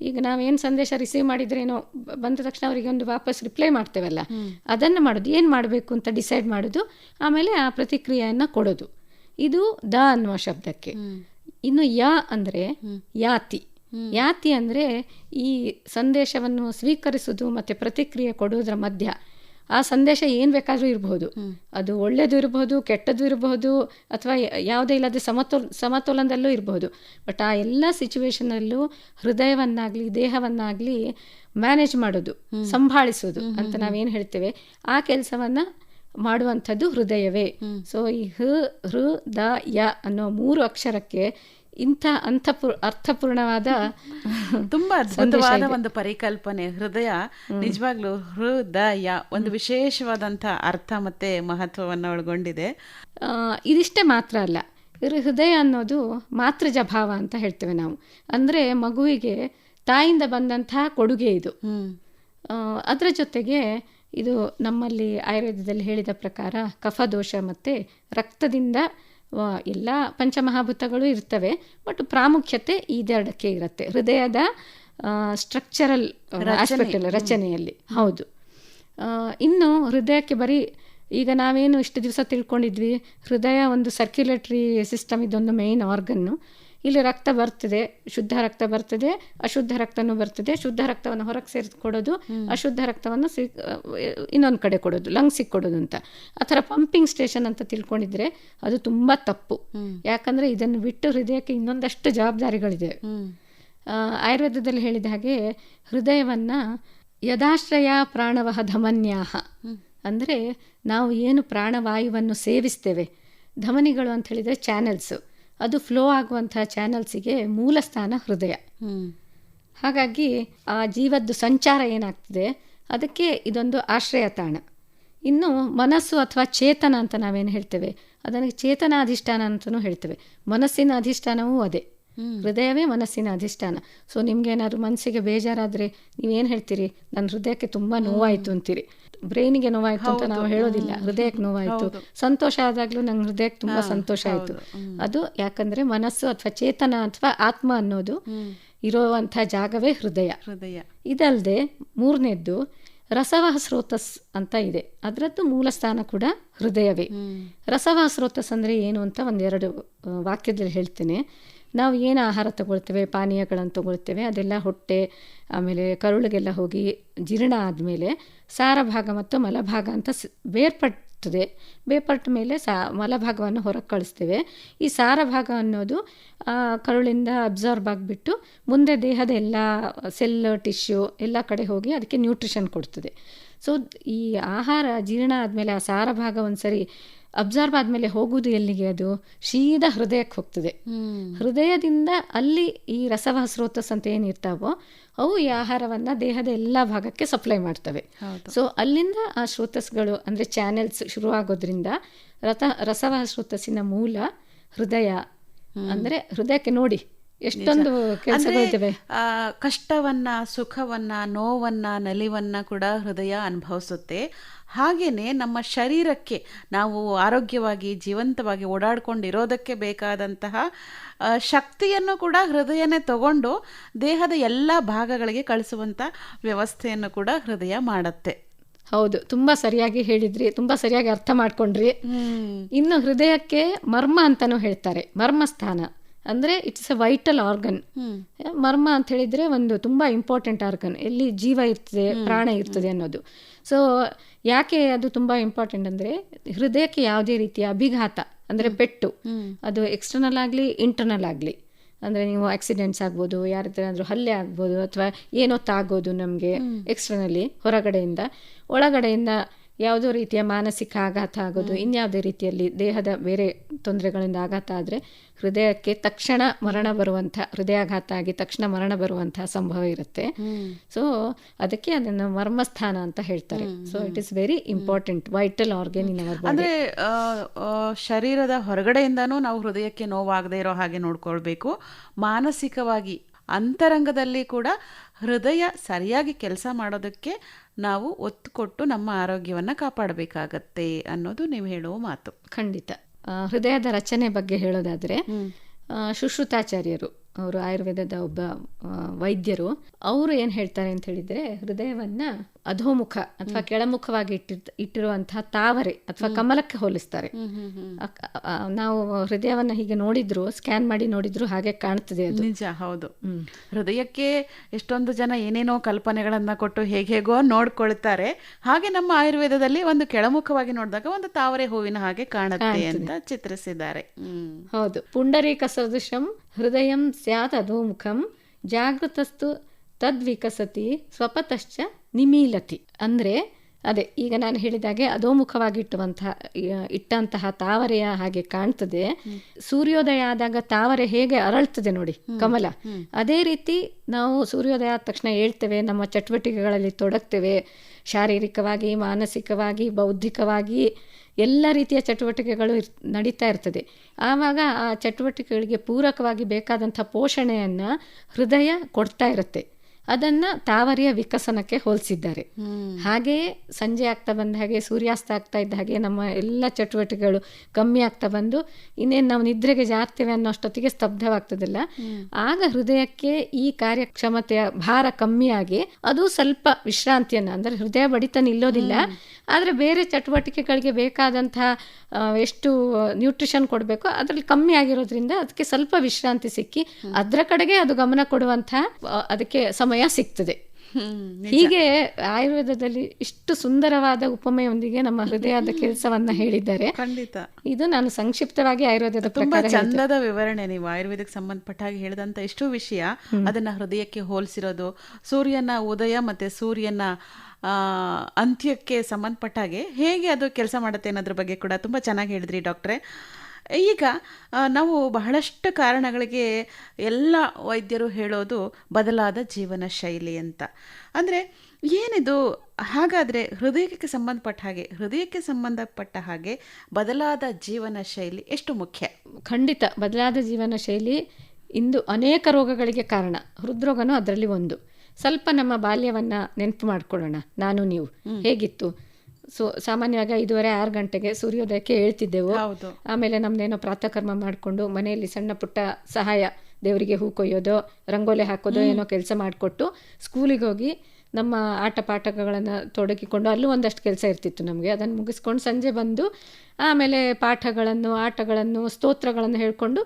ಈಗ ನಾವೇನ್ ಸಂದೇಶ ರಿಸೀವ್ ಮಾಡಿದ್ರೇನೋ ಬಂದ ತಕ್ಷಣ ಅವರಿಗೆ ಒಂದು ವಾಪಸ್ ರಿಪ್ಲೈ ಮಾಡ್ತೇವಲ್ಲ ಅದನ್ನ ಮಾಡೋದು. ಏನ್ ಮಾಡಬೇಕು ಅಂತ ಡಿಸೈಡ್ ಮಾಡೋದು ಆಮೇಲೆ ಆ ಪ್ರತಿಕ್ರಿಯೆಯನ್ನ ಕೊಡೋದು. ಇದು ದ ಅನ್ನುವ ಶಬ್ದಕ್ಕೆ. ಇನ್ನು ಯ ಅಂದ್ರೆ ಯಾತಿ. ಯಾತಿ ಅಂದ್ರೆ ಈ ಸಂದೇಶವನ್ನು ಸ್ವೀಕರಿಸುವುದು ಮತ್ತೆ ಪ್ರತಿಕ್ರಿಯೆ ಕೊಡುವುದರ ಮಧ್ಯ. ಆ ಸಂದೇಶ ಏನು ಬೇಕಾದರೂ ಇರಬಹುದು ಅದು ಒಳ್ಳೇದು ಇರಬಹುದು ಕೆಟ್ಟದ್ದು ಇರಬಹುದು ಅಥವಾ ಯಾವುದೇ ಇಲ್ಲದೆ ಸಮತೋಲ್ ಸಮತೋಲನದಲ್ಲೂ ಇರಬಹುದು ಬಟ್ ಆ ಎಲ್ಲ ಸಿಚುವೇಶನಲ್ಲೂ ಹೃದಯವನ್ನಾಗಲಿ ದೇಹವನ್ನಾಗಲಿ ಮ್ಯಾನೇಜ್ ಮಾಡೋದು ಸಂಭಾಳಿಸೋದು ಅಂತ ನಾವೇನು ಹೇಳ್ತೇವೆ. ಆ ಕೆಲಸವನ್ನು ಮಾಡುವಂಥದ್ದು ಹೃದಯವೇ. ಸೊ ಈ ಹೃ ಹೃ ದ ಯ ಅನ್ನೋ ಮೂರು ಅಕ್ಷರಕ್ಕೆ ಇಂಥ ಅಂತಪೂರ್ ಅರ್ಥಪೂರ್ಣವಾದ [laughs] ತುಂಬಾ ಅದ್ಭುತವಾದ ಒಂದು ಪರಿಕಲ್ಪನೆ ಹೃದಯ ನಿಜವಾಗ್ಲೂ ಹೃದಯ ಒಂದು ವಿಶೇಷವಾದಂಥ ಅರ್ಥ ಮತ್ತೆ ಮಹತ್ವವನ್ನು ಒಳಗೊಂಡಿದೆ. ಇದಿಷ್ಟೇ ಮಾತ್ರ ಅಲ್ಲ ಇವರು ಹೃದಯ ಅನ್ನೋದು ಮಾತೃಜ ಭಾವ ಅಂತ ಹೇಳ್ತೇವೆ ನಾವು. ಅಂದರೆ ಮಗುವಿಗೆ ತಾಯಿಂದ ಬಂದಂತಹ ಕೊಡುಗೆ ಇದು. ಅದರ ಜೊತೆಗೆ ಇದು ನಮ್ಮಲ್ಲಿ ಆಯುರ್ವೇದದಲ್ಲಿ ಹೇಳಿದ ಪ್ರಕಾರ ಕಫದೋಷ ಮತ್ತು ರಕ್ತದಿಂದ ಎಲ್ಲ ಪಂಚಮಹಾಭೂತಗಳು ಇರ್ತವೆ ಬಟ್ ಪ್ರಾಮುಖ್ಯತೆ ಇದೆರಡಕ್ಕೆ ಇರುತ್ತೆ. ಹೃದಯದ ಸ್ಟ್ರಕ್ಚರಲ್ ಆಸ್ಪೆಕ್ಟಲ್ಲಿ ರಚನೆಯಲ್ಲಿ. ಹೌದು. ಇನ್ನು ಹೃದಯಕ್ಕೆ ಬರೀ ಈಗ ನಾವೇನು ಇಷ್ಟು ದಿವಸ ತಿಳ್ಕೊಂಡಿದ್ವಿ ಹೃದಯ ಒಂದು ಸರ್ಕ್ಯುಲೇಟ್ರಿ ಸಿಸ್ಟಮ್ ಇದೊಂದು ಮೇಯ್ನ್ ಆರ್ಗನ್ನು ಇಲ್ಲಿ ರಕ್ತ ಬರ್ತದೆ ಶುದ್ಧ ರಕ್ತ ಬರ್ತದೆ ಅಶುದ್ಧ ರಕ್ತನೂ ಬರ್ತದೆ ಶುದ್ಧ ರಕ್ತವನ್ನು ಹೊರಗೆ ಸೇರಿಸಿ ಕೊಡೋದು ಅಶುದ್ಧ ರಕ್ತವನ್ನು ಸಿ ಇನ್ನೊಂದು ಕಡೆ ಕೊಡೋದು ಲಂಗ್ಸಿಗೆ ಕೊಡೋದು ಅಂತ. ಆ ಥರ ಪಂಪಿಂಗ್ ಸ್ಟೇಷನ್ ಅಂತ ತಿಳ್ಕೊಂಡಿದ್ರೆ ಅದು ತುಂಬ ತಪ್ಪು. ಯಾಕಂದರೆ ಇದನ್ನು ಬಿಟ್ಟು ಹೃದಯಕ್ಕೆ ಇನ್ನೊಂದಷ್ಟು ಜವಾಬ್ದಾರಿಗಳಿದೆ. ಆ, ಆಯುರ್ವೇದದಲ್ಲಿ ಹೇಳಿದ ಹಾಗೆ ಹೃದಯವನ್ನು ಯದಾಶ್ರಯ ಪ್ರಾಣವಹ ಧಮನ್ಯಾಹ. ಅಂದರೆ ನಾವು ಏನು ಪ್ರಾಣವಾಯುವನ್ನು ಸೇವಿಸ್ತೇವೆ ಧಮನಿಗಳು ಅಂತ ಹೇಳಿದರೆ ಚಾನೆಲ್ಸು ಅದು ಫ್ಲೋ ಆಗುವಂಥ ಚಾನಲ್ಸಿಗೆ ಮೂಲ ಸ್ಥಾನ ಹೃದಯ ಹಾಗಾಗಿ ಆ ಜೀವದ್ದು ಸಂಚಾರ ಏನಾಗ್ತದೆ? ಅದಕ್ಕೆ ಇದೊಂದು ಆಶ್ರಯ ತಾಣ. ಇನ್ನು ಮನಸ್ಸು ಅಥವಾ ಚೇತನ ಅಂತ ನಾವೇನು ಹೇಳ್ತೇವೆ? ಅದನ್ನು ಚೇತನ ಅಧಿಷ್ಠಾನ ಅಂತಲೂ ಹೇಳ್ತೇವೆ. ಮನಸ್ಸಿನ ಅಧಿಷ್ಠಾನವೂ ಅದೇ. ಹೃದಯವೇ ಮನಸ್ಸಿನ ಅಧಿಷ್ಠಾನ. ಸೊ ನಿಮ್ಗೇನಾದ್ರು ಮನಸ್ಸಿಗೆ ಬೇಜಾರಾದರೆ ನೀವೇನು ಹೇಳ್ತೀರಿ? ನನ್ನ ಹೃದಯಕ್ಕೆ ತುಂಬಾ ನೋವಾಯ್ತು ಅಂತೀರಿ. ಬ್ರೈನಿಗೆ ನೋವಾಯ್ತು ಅಂತ ನಾವು ಹೇಳೋದಿಲ್ಲ. ಹೃದಯಕ್ಕೆ ನೋವಾಯ್ತು. ಸಂತೋಷ ಆದಾಗಲೂ ನಂಗೆ ಹೃದಯಕ್ಕೆ ತುಂಬಾ ಸಂತೋಷ ಆಯಿತು. ಅದು ಯಾಕಂದ್ರೆ ಮನಸ್ಸು ಅಥವಾ ಚೇತನ ಅಥವಾ ಆತ್ಮ ಅನ್ನೋದು ಇರುವಂತಹ ಜಾಗವೇ ಹೃದಯ. ಹೃದಯ. ಇದಲ್ಲದೆ ಮೂರನೇದ್ದು ರಸವಹ ಸ್ರೋತಸ್ ಅಂತ ಇದೆ. ಅದರದ್ದು ಮೂಲ ಸ್ಥಾನ ಕೂಡ ಹೃದಯವೇ. ರಸವಹ ಸ್ರೋತಸ್ ಅಂದ್ರೆ ಏನು ಅಂತ ಒಂದೆರಡು ವಾಕ್ಯದಲ್ಲಿ ಹೇಳ್ತೇನೆ. ನಾವು ಏನು ಆಹಾರ ತಗೊಳ್ತೇವೆ, ಪಾನೀಯಗಳನ್ನು ತಗೊಳ್ತೇವೆ, ಅದೆಲ್ಲ ಹೊಟ್ಟೆ, ಆಮೇಲೆ ಕರುಳಿಗೆಲ್ಲ ಹೋಗಿ ಜೀರ್ಣ ಆದಮೇಲೆ ಸಾರಭಾಗ ಮತ್ತು ಮಲಭಾಗ ಅಂತ ಸ್ ಬೇರ್ಪಡ್ತದೆ. ಬೇರ್ಪಟ್ಟ ಮೇಲೆ ಸಾ ಮಲಭಾಗವನ್ನು ಹೊರಗೆ ಕಳಿಸ್ತೇವೆ. ಈ ಸಾರಭಾಗ ಅನ್ನೋದು ಕರುಳಿಂದ ಅಬ್ಸರ್ವ್ ಆಗಿಬಿಟ್ಟು ಮುಂದೆ ದೇಹದ ಎಲ್ಲ ಸೆಲ್ ಟಿಶ್ಯೂ ಎಲ್ಲ ಕಡೆ ಹೋಗಿ ಅದಕ್ಕೆ ನ್ಯೂಟ್ರಿಷನ್ ಕೊಡ್ತದೆ. ಸೊ ಈ ಆಹಾರ ಜೀರ್ಣ ಆದಮೇಲೆ ಆ ಸಾರ ಭಾಗ ಒಂದ್ಸರಿ ಅಬ್ಸರ್ವ್ ಆದಮೇಲೆ ಹೋಗುವುದು ಎಲ್ಲಿಗೆ ಅದು? ಶೀದ ಹೃದಯಕ್ಕೆ ಹೋಗ್ತದೆ. ಹೃದಯದಿಂದ ಅಲ್ಲಿ ಈ ರಸವ ಸ್ರೋತಸ್ ಅಂತ ಏನಿರ್ತಾವೋ ಅವು ಈ ಆಹಾರವನ್ನು ದೇಹದ ಎಲ್ಲ ಭಾಗಕ್ಕೆ ಸಪ್ಲೈ ಮಾಡ್ತವೆ. ಸೊ ಅಲ್ಲಿಂದ ಆ ಶ್ರೋತಸ್ಗಳು ಅಂದರೆ ಚಾನೆಲ್ಸ್ ಶುರುವಾಗೋದ್ರಿಂದ ರಥ ರಸವ ಸ್ರೋತಸ್ಸಿನ ಮೂಲ ಹೃದಯ ಅಂದರೆ ಹೃದಯಕ್ಕೆ ನೋಡಿ ಎಷ್ಟೊಂದು ಕೆಲಸಗಳಿದ್ದಾವೆ ಆ, ಕಷ್ಟವನ್ನ ಸುಖವನ್ನ ನೋವನ್ನ ನಲಿವನ್ನ ಕೂಡ ಹೃದಯ ಅನುಭವಿಸುತ್ತೆ. ಹಾಗೇನೆ ನಮ್ಮ ಶರೀರಕ್ಕೆ ನಾವು ಆರೋಗ್ಯವಾಗಿ ಜೀವಂತವಾಗಿ ಓಡಾಡ್ಕೊಂಡಿರೋದಕ್ಕೆ ಬೇಕಾದಂತಹ ಶಕ್ತಿಯನ್ನು ಕೂಡ ಹೃದಯನೇ ತಗೊಂಡು ದೇಹದ ಎಲ್ಲ ಭಾಗಗಳಿಗೆ ಕಳಿಸುವಂಥ ವ್ಯವಸ್ಥೆಯನ್ನು ಕೂಡ ಹೃದಯ ಮಾಡತ್ತೆ. ಹೌದು ತುಂಬ ಸರಿಯಾಗಿ ಹೇಳಿದ್ರಿ ತುಂಬ ಸರಿಯಾಗಿ ಅರ್ಥ ಮಾಡ್ಕೊಂಡ್ರಿ. ಇನ್ನು ಹೃದಯಕ್ಕೆ ಮರ್ಮ ಅಂತಾನೂ ಹೇಳ್ತಾರೆ ಮರ್ಮಸ್ಥಾನ. ಅಂದರೆ ಇಟ್ಸ್ ಎ ವೈಟಲ್ ಆರ್ಗನ್ ಮರ್ಮ ಅಂತ ಹೇಳಿದ್ರೆ ಒಂದು ತುಂಬ ಇಂಪಾರ್ಟೆಂಟ್ ಆರ್ಗನ್ ಎಲ್ಲಿ ಜೀವ ಇರ್ತದೆ ಪ್ರಾಣ ಇರ್ತದೆ ಅನ್ನೋದು. ಸೊ ಯಾಕೆ ಅದು ತುಂಬ ಇಂಪಾರ್ಟೆಂಟ್ ಅಂದರೆ ಹೃದಯಕ್ಕೆ ಯಾವುದೇ ರೀತಿಯ ಅಭಿಘಾತ ಅಂದರೆ ಪೆಟ್ಟು ಅದು ಎಕ್ಸ್ಟರ್ನಲ್ ಆಗಲಿ ಇಂಟರ್ನಲ್ ಆಗಲಿ. ಅಂದರೆ ನೀವು ಆಕ್ಸಿಡೆಂಟ್ಸ್ ಆಗ್ಬೋದು ಯಾರ ಏನಾದರೂ ಹಲ್ಲೆ ಆಗ್ಬೋದು ಅಥವಾ ಏನೋ ತಾಗೋದು ನಮಗೆ ಎಕ್ಸ್ಟರ್ನಲ್ಲಿ ಹೊರಗಡೆಯಿಂದ ಒಳಗಡೆಯಿಂದ ಯಾವುದೋ ರೀತಿಯ ಮಾನಸಿಕ ಆಘಾತ ಆಗೋದು ಇನ್ಯಾವುದೇ ರೀತಿಯಲ್ಲಿ ದೇಹದ ಬೇರೆ ತೊಂದರೆಗಳಿಂದ ಆಘಾತ ಆದರೆ ಹೃದಯಕ್ಕೆ ತಕ್ಷಣ ಮರಣ ಬರುವಂಥ ಹೃದಯಾಘಾತ ಆಗಿ ತಕ್ಷಣ ಮರಣ ಬರುವಂಥ ಸಂಭವ ಇರುತ್ತೆ. ಸೊ ಅದಕ್ಕೆ ಅದನ್ನು ಮರ್ಮಸ್ಥಾನ ಅಂತ ಹೇಳ್ತಾರೆ. So it is very important vital organ in our ಅಂದ್ರೆ ಶರೀರದ ಹೊರಗಡೆಯಿಂದನೂ ನಾವು ಹೃದಯಕ್ಕೆ ನೋವಾಗದೇ ಇರೋ ಹಾಗೆ ನೋಡ್ಕೊಳ್ಬೇಕು. ಮಾನಸಿಕವಾಗಿ ಅಂತರಂಗದಲ್ಲಿ ಕೂಡ ಹೃದಯ ಸರಿಯಾಗಿ ಕೆಲಸ ಮಾಡೋದಕ್ಕೆ ನಾವು ಒತ್ತು ಕೊಟ್ಟು ನಮ್ಮ ಆರೋಗ್ಯವನ್ನು ಕಾಪಾಡಬೇಕಾಗತ್ತೆ ಅನ್ನೋದು ನೀವು ಹೇಳುವ ಮಾತು. ಖಂಡಿತ. ಹೃದಯದ ರಚನೆ ಬಗ್ಗೆ ಹೇಳೋದಾದ್ರೆ ಶುಶ್ರುತಾಚಾರ್ಯರು ಸುಶ್ರುತಾಚಾರ್ಯರು ಅವರು ಆಯುರ್ವೇದದ ಒಬ್ಬ ವೈದ್ಯರು ಅವರು ಏನು ಹೇಳ್ತಾರೆ ಅಂತ ಹೇಳಿದ್ರೆ ಹೃದಯವನ್ನ ಅಧೋಮುಖ ಅಥವಾ ಕೆಳಮುಖವಾಗಿ ಇಟ್ಟಿರ್ ಇಟ್ಟಿರುವಂತಹ ತಾವರೆ ಅಥವಾ ಕಮಲಕ್ಕೆ ಹೋಲಿಸ್ತಾರೆ. ನಾವು ಹೃದಯವನ್ನ ಹೀಗೆ ನೋಡಿದ್ರು ಸ್ಕ್ಯಾನ್ ಮಾಡಿ ನೋಡಿದ್ರು ಹಾಗೆ ಕಾಣ್ತದೆ ಅದು. ನಿಜ ಹೌದು. ಹೃದಯಕ್ಕೆ ಎಷ್ಟೊಂದು ಜನ ಏನೇನೋ ಕಲ್ಪನೆಗಳನ್ನ ಕೊಟ್ಟು ಹೇಗೆ ಹೇಗೋ ನೋಡ್ಕೊಳ್ತಾರೆ. ಹಾಗೆ ನಮ್ಮ ಆಯುರ್ವೇದದಲ್ಲಿ ಒಂದು ಕೆಳಮುಖವಾಗಿ ನೋಡಿದಾಗ ಒಂದು ತಾವರೆ ಹೂವಿನ ಹಾಗೆ ಕಾಣುತ್ತೆ ಅಂತ ಚಿತ್ರಿಸಿದ್ದಾರೆ. ಹೌದು. ಪುಂಡರೀಕ ಸದೃಶಂ ಹೃದಯಂ ಸ್ಯಾತ್ ಅಧೋಮುಖಂ ಜಾಗೃತಸ್ತು ತದ್ವಿಕಸತಿ ಸ್ವಪತಶ್ಚ ನಿಮೀಲತಿ. ಅಂದರೆ ಅದೇ ಈಗ ನಾನು ಹೇಳಿದಾಗೆ ಅಧೋಮುಖವಾಗಿಟ್ಟುವಂತಹ ಇಟ್ಟುವಂತಹ ಇಟ್ಟಂತಹ ತಾವರೆಯ ಹಾಗೆ ಕಾಣ್ತದೆ. ಸೂರ್ಯೋದಯ ಆದಾಗ ತಾವರೆ ಹೇಗೆ ಅರಳ್ತದೆ ನೋಡಿ ಕಮಲ. ಅದೇ ರೀತಿ ನಾವು ಸೂರ್ಯೋದಯ ಆದ ತಕ್ಷಣ ಹೇಳ್ತೇವೆ ನಮ್ಮ ಚಟುವಟಿಕೆಗಳಲ್ಲಿ ತೊಡಗ್ತೇವೆ. ಶಾರೀರಿಕವಾಗಿ ಮಾನಸಿಕವಾಗಿ ಬೌದ್ಧಿಕವಾಗಿ ಎಲ್ಲ ರೀತಿಯ ಚಟುವಟಿಕೆಗಳು ಇರ್ ನಡೀತಾ ಇರ್ತದೆ. ಆವಾಗ ಆ ಚಟುವಟಿಕೆಗಳಿಗೆ ಪೂರಕವಾಗಿ ಬೇಕಾದಂಥ ಪೋಷಣೆಯನ್ನು ಹೃದಯ ಕೊಡ್ತಾ ಇರುತ್ತೆ. ಅದನ್ನ ತಾವರಿಯ ವಿಕಸನಕ್ಕೆ ಹೋಲಿಸಿದ್ದಾರೆ. ಹಾಗೆಯೇ ಸಂಜೆ ಆಗ್ತಾ ಬಂದ ಹಾಗೆ ಸೂರ್ಯಾಸ್ತ ಆಗ್ತಾ ಇದ್ದ ಹಾಗೆ ನಮ್ಮ ಎಲ್ಲ ಚಟುವಟಿಕೆಗಳು ಕಮ್ಮಿ ಆಗ್ತಾ ಬಂದು ಇನ್ನೇನು ನಾವು ನಿದ್ರೆಗೆ ಜಾರ್ತೇವೆ ಅನ್ನೋಷ್ಟೊತ್ತಿಗೆ ಸ್ತಬ್ಧವಾಗ್ತದಲ್ಲ. ಆಗ ಹೃದಯಕ್ಕೆ ಈ ಕಾರ್ಯಕ್ಷಮತೆಯ ಭಾರ ಕಮ್ಮಿಯಾಗಿ ಅದು ಸ್ವಲ್ಪ ವಿಶ್ರಾಂತಿಯನ್ನ ಅಂದ್ರೆ ಹೃದಯ ಬಡಿತ ನಿಲ್ಲೋದಿಲ್ಲ. ಆದ್ರೆ ಬೇರೆ ಚಟುವಟಿಕೆಗಳಿಗೆ ಬೇಕಾದಂತಹ ಎಷ್ಟು ನ್ಯೂಟ್ರಿಷನ್ ಕೊಡಬೇಕು ಅದರಲ್ಲಿ ಕಮ್ಮಿ ಆಗಿರೋದ್ರಿಂದ ಅದಕ್ಕೆ ಸ್ವಲ್ಪ ವಿಶ್ರಾಂತಿ ಸಿಕ್ಕಿ ಅದರ ಕಡೆಗೆ ಅದು ಗಮನ ಕೊಡುವಂತಹ ಅದಕ್ಕೆ ಅದಕ್ಕೆ ಸಮಯ ಸಿಗ್ತದೆ. ಹೀಗೆ ಆಯುರ್ವೇದದಲ್ಲಿ ಇಷ್ಟು ಸುಂದರವಾದ ಉಪಮೆಯೊಂದಿಗೆ ನಮ್ಮ ಹೃದಯದ [laughs] ಕೆಲಸವನ್ನ ಹೇಳಿದ್ದಾರೆ. ಖಂಡಿತ. ಇದು ನಾನು ಸಂಕ್ಷಿಪ್ತವಾಗಿ ಆಯುರ್ವೇದದ ತುಂಬಾ ಚಂದದ ವಿವರಣೆ ನೀವು ಆಯುರ್ವೇದಕ್ಕೆ ಸಂಬಂಧಪಟ್ಟ ಹಾಗೆ ಹೇಳಿದಂತ ಎಷ್ಟು ವಿಷಯ ಅದನ್ನ ಹೃದಯಕ್ಕೆ ಹೋಲಿಸಿರೋದು ಸೂರ್ಯನ ಉದಯ ಮತ್ತೆ ಸೂರ್ಯನ ಆ, ಅಂತ್ಯಕ್ಕೆ ಸಂಬಂಧಪಟ್ಟ ಹಾಗೆ ಹೇಗೆ ಅದು ಕೆಲಸ ಮಾಡುತ್ತೆ ಅನ್ನೋದ್ರ ಬಗ್ಗೆ ಕೂಡ ತುಂಬಾ ಚೆನ್ನಾಗಿ ಹೇಳಿದ್ರಿ ಡಾಕ್ಟ್ರೆ. ಈಗ ನಾವು ಬಹಳಷ್ಟು ಕಾರಣಗಳಿಗೆ ಎಲ್ಲ ವೈದ್ಯರು ಹೇಳೋದು ಬದಲಾದ ಜೀವನ ಶೈಲಿ ಅಂತ. ಅಂದರೆ ಏನಿದು ಹಾಗಾದರೆ ಹೃದಯಕ್ಕೆ ಸಂಬಂಧಪಟ್ಟ ಹಾಗೆ ಹೃದಯಕ್ಕೆ ಸಂಬಂಧಪಟ್ಟ ಹಾಗೆ ಬದಲಾದ ಜೀವನ ಶೈಲಿ ಎಷ್ಟು ಮುಖ್ಯ? ಖಂಡಿತ ಬದಲಾದ ಜೀವನ ಶೈಲಿ ಇಂದು ಅನೇಕ ರೋಗಗಳಿಗೆ ಕಾರಣ. ಹೃದ್ರೋಗನೂ ಅದರಲ್ಲಿ ಒಂದು. ಸ್ವಲ್ಪ ನಮ್ಮ ಬಾಲ್ಯವನ್ನ ನೆನಪು ಮಾಡ್ಕೊಳ್ಳೋಣ. ನಾನು ನೀವು. ಹೇಗಿತ್ತು? ಸೊ ಸಾಮಾನ್ಯವಾಗಿ ಐದುವರೆ ಆರು ಗಂಟೆಗೆ ಸೂರ್ಯೋದಯಕ್ಕೆ ಹೇಳ್ತಿದ್ದೆವು ಹೌದು. ಆಮೇಲೆ ನಮ್ದೇನೋ ಪ್ರಾತಃಕರ್ಮ ಮಾಡಿಕೊಂಡು ಮನೆಯಲ್ಲಿ ಸಣ್ಣ ಪುಟ್ಟ ಸಹಾಯ ದೇವರಿಗೆ ಹೂ ಕೊಯ್ಯೋದು ರಂಗೋಲಿ ಹಾಕೋದು ಏನೋ ಕೆಲಸ ಮಾಡಿಕೊಟ್ಟು ಸ್ಕೂಲಿಗೆ ಹೋಗಿ ನಮ್ಮ ಆಟ ಪಾಠಗಳನ್ನು ತೊಡಗಿಕೊಂಡು ಅಲ್ಲೂ ಒಂದಷ್ಟು ಕೆಲಸ ಇರ್ತಿತ್ತು ನಮಗೆ. ಅದನ್ನು ಮುಗಿಸ್ಕೊಂಡು ಸಂಜೆ ಬಂದು ಆಮೇಲೆ ಪಾಠಗಳನ್ನು ಆಟಗಳನ್ನು ಸ್ತೋತ್ರಗಳನ್ನು ಹೇಳ್ಕೊಂಡು